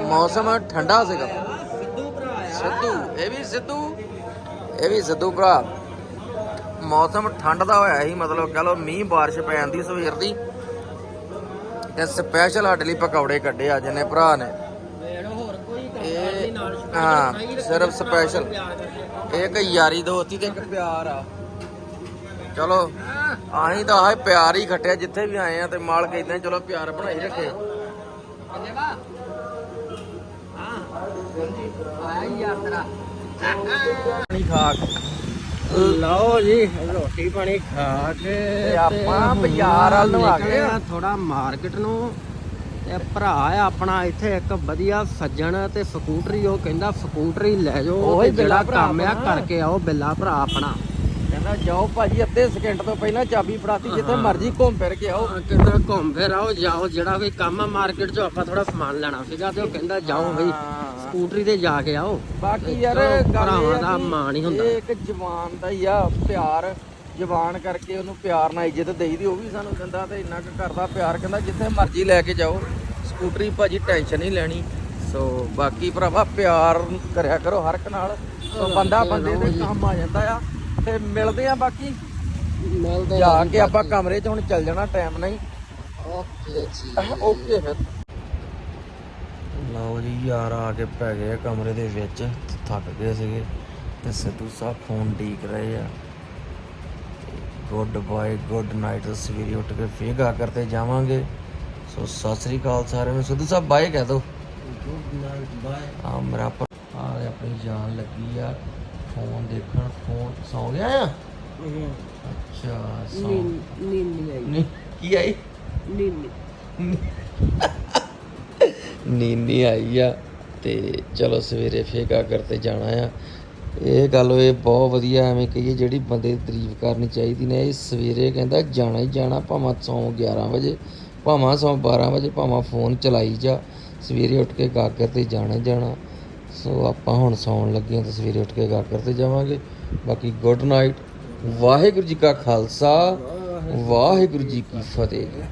ਮੌਸਮ ਠੰਡਾ ਸੀਗਾ। ਸਿੱਧੂ ਭਰਾ ਆ। ਸਿੱਧੂ ਇਹ ਵੀ ਸਿੱਧੂ ਇਹ ਵੀ ਸਿੱਧੂ ਭਰਾ। ਮੌਸਮ ਠੰਡ ਦਾ ਹੋਇਆ ਸੀ ਮਤਲਬ ਕਹ ਲਓ ਮੀਂਹ ਬਾਰਿਸ਼ ਪੈ ਜਾਂਦੀ ਸਵੇਰ ਦੀ। ਤੇ ਸਪੈਸ਼ਲ ਸਾਡੇ ਲਈ ਪਕੌੜੇ ਕੱਢੇ ਅੱਜ ਨੇ ਭਰਾ ਨੇ। ਹਾਂ, ਸਿਰਫ। ਇਹ ਇੱਕ ਯਾਰੀ ਦੋਸਤੀ ਤੇ ਇੱਕ ਪਿਆਰ ਆ। ਚਲੋ ਆਹੀਂ ਤਾਂ ਆਹ ਪਿਆਰ ਹੀ ਖੱਟਿਆ ਜਿੱਥੇ ਵੀ ਆਏ ਆ ਤੇ ਮਾਲਕ ਇਦਾਂ ਚਲੋ ਪਿਆਰ ਬਣਾਈ ਰੱਖੇ। ਹਾਂ। ਆਇਆ ਯਾਰ ਤੇਰਾ। ਪਾਣੀ ਖਾ ਲਓ ਜੀ ਰੋਟੀ ਪਾਣੀ ਖਾ ਕੇ ਤੇ ਆਪਾਂ ਬਾਜ਼ਾਰ ਵੱਲ ਨੂੰ ਆ ਗਏ ਆ। ਥੋੜਾ ਮਾਰਕੀਟ ਨੂੰ ਤੇ ਭਰਾ ਆ ਆਪਣਾ ਇੱਥੇ ਇੱਕ ਵਧੀਆ ਸੱਜਣ ਤੇ ਸਕੂਟਰੀ ਉਹ ਕਹਿੰਦਾ ਸਕੂਟਰੀ ਲੈ ਜਾਓ ਤੇ ਜਿਹੜਾ ਕੰਮ ਆ। ਕਰਕੇ ਆਓ ਬਿੱਲਾ ਭਰਾ ਆਪਣਾ ਕਹਿੰਦਾ ਜਾਓ ਭਾਜੀ ਅੱਧੇ ਸਕਿੰਟ ਤੋਂ ਪਹਿਲਾਂ ਚਾਬੀ ਫੜਾਤੀ ਜਿੱਥੇ। ਮਰਜ਼ੀ ਘੁੰਮ ਫਿਰ ਕੇ ਆਓ। ਕਹਿੰਦਾ ਘੁੰਮ ਫਿਰ ਆਓ ਜਾਓ ਜਿਹੜਾ ਕੋਈ ਕੰਮ ਆ ਮਾਰਕੀਟ 'ਚੋਂ ਆਪਾਂ ਥੋੜਾ ਸਮਾਨ ਲੈਣਾ ਸੀਗਾ ਤੇ ਉਹ ਕਹਿੰਦਾ ਜਾਓ ਬਈ। ਸਕੂਟਰੀ ਤੇ ਜਾ ਕੇ ਆਓ। ਬਾਕੀ ਯਾਰ ਭਰਾਵਾਂ ਦਾ ਮਾਣ ਹੀ ਹੁੰਦਾ। ਇੱਕ ਜਵਾਨ ਦਾ ਹੀ ਆ ਪਿਆਰ ਜਵਾਨ ਕਰਕੇ ਉਹਨੂੰ ਪਿਆਰ ਨਾਲ ਇੱਜ਼ਤ ਦੇਈਦੀ ਉਹ ਵੀ ਸਾਨੂੰ ਦਿੰਦਾ ਤੇ ਇੰਨਾ ਕੁ ਕਰਦਾ ਪਿਆਰ ਕਹਿੰਦਾ ਜਿੱਥੇ ਮਰਜ਼ੀ ਲੈ ਕੇ ਜਾਓ ਸਕੂਟਰੀ ਭਾਜੀ ਟੈਨਸ਼ਨ ਨਹੀਂ ਲੈਣੀ। ਸੋ ਬਾਕੀ ਭਰਾਵਾ ਪਿਆਰ ਕਰਿਆ ਕਰੋ ਹਰ ਇੱਕ ਨਾਲ। ਸੋ ਬੰਦਾ ਬੰਦੇ ਦੇ ਕੰਮ ਆ ਜਾਂਦਾ ਆ। ਤੇ ਮਿਲਦੇ ਆ ਬਾਕੀ। ਮਿਲਦੇ ਜਾ ਕੇ ਆਪਾਂ ਕਮਰੇ 'ਚ ਹੁਣ ਚੱਲ ਜਾਣਾ ਟਾਈਮ ਨਹੀਂ। ਓਕੇ ਜੀ। ਓਕੇ ਫਿਰ। ਲਓ ਜੀ ਯਾਰ ਆ ਕੇ ਪੈ ਗਏ ਆ ਕਮਰੇ ਦੇ ਵਿੱਚ ਥੱਕ ਗਏ ਸੀਗੇ। ਤੇ ਸਿੱਧੂ ਸਾਹਿਬ ਫੋਨ ਡੀਕ ਰਹੇ ਆ। ਗੁੱਡ ਬਾਏ ਗੁੱਡ ਨਾਈਟ ਸਵੇਰੇ ਉੱਠ ਕੇ ਫੇਰ ਗਾ ਕਰਤੇ ਜਾਵਾਂਗੇ। ਸੋ ਸਤਿ ਸ੍ਰੀ ਅਕਾਲ ਸਾਰਿਆਂ ਨੂੰ। ਸਿੱਧੂ ਸਾਹਿਬ ਬਾਏ ਕਹਿ ਦੋ। Good night bye. ਆ ਮੇਰਾ ਆ ਆਪਣੀ ਜਾਨ ਲੱਗੀ ਆ। ਫੋਨ ਦੇਖਣ ਫੋਨ ਸੌ ਗਿਆ ਆ? ਅੱਛਾ ਸੌ ਨੀ ਨੀ ਆਈ। ਨਹੀਂ ਕੀ ਆਈ? ਨੀ ਨੀ ਨੀਂਦੀ ਆਈ ਆ ਤੇ ਚਲੋ ਸਵੇਰੇ ਫੇਗਾ ਕਰਤੇ ਜਾਣਾ ਆ। ਇਹ ਗੱਲ ਇਹ ਬਹੁਤ ਵਧੀਆ ਐਵੇਂ ਕਹੀਏ ਜਿਹੜੀ ਬੰਦੇ ਦੀ ਤਾਰੀਫ ਕਰਨੀ ਚਾਹੀਦੀ ਨੇ। ਇਹ ਸਵੇਰੇ ਕਹਿੰਦਾ ਜਾਣਾ ਹੀ ਜਾਣਾ ਭਾਵੇਂ ਸੌ 11 ਵਜੇ ਭਾਵੇਂ ਸੌ 12 ਵਜੇ ਭਾਵੇਂ ਫੋਨ ਚਲਾਈ ਜਾ। ਸਵੇਰੇ ਉੱਠ ਕੇ ਗਾਗਰ ਤੇ ਜਾਣਾ ਹੀ ਜਾਣਾ। ਸੋ ਆਪਾਂ ਹੁਣ ਸੌਣ ਲੱਗੇ ਹਾਂ ਤੇ ਸਵੇਰੇ ਉੱਠ ਕੇ ਗਾਗਰ ਤੇ ਜਾਵਾਂਗੇ। ਬਾਕੀ ਗੁੱਡ ਨਾਈਟ, ਵਾਹਿਗੁਰੂ ਜੀ ਕਾ ਖਾਲਸਾ, ਵਾਹਿਗੁਰੂ ਜੀ ਕੀ ਫਤਿਹ।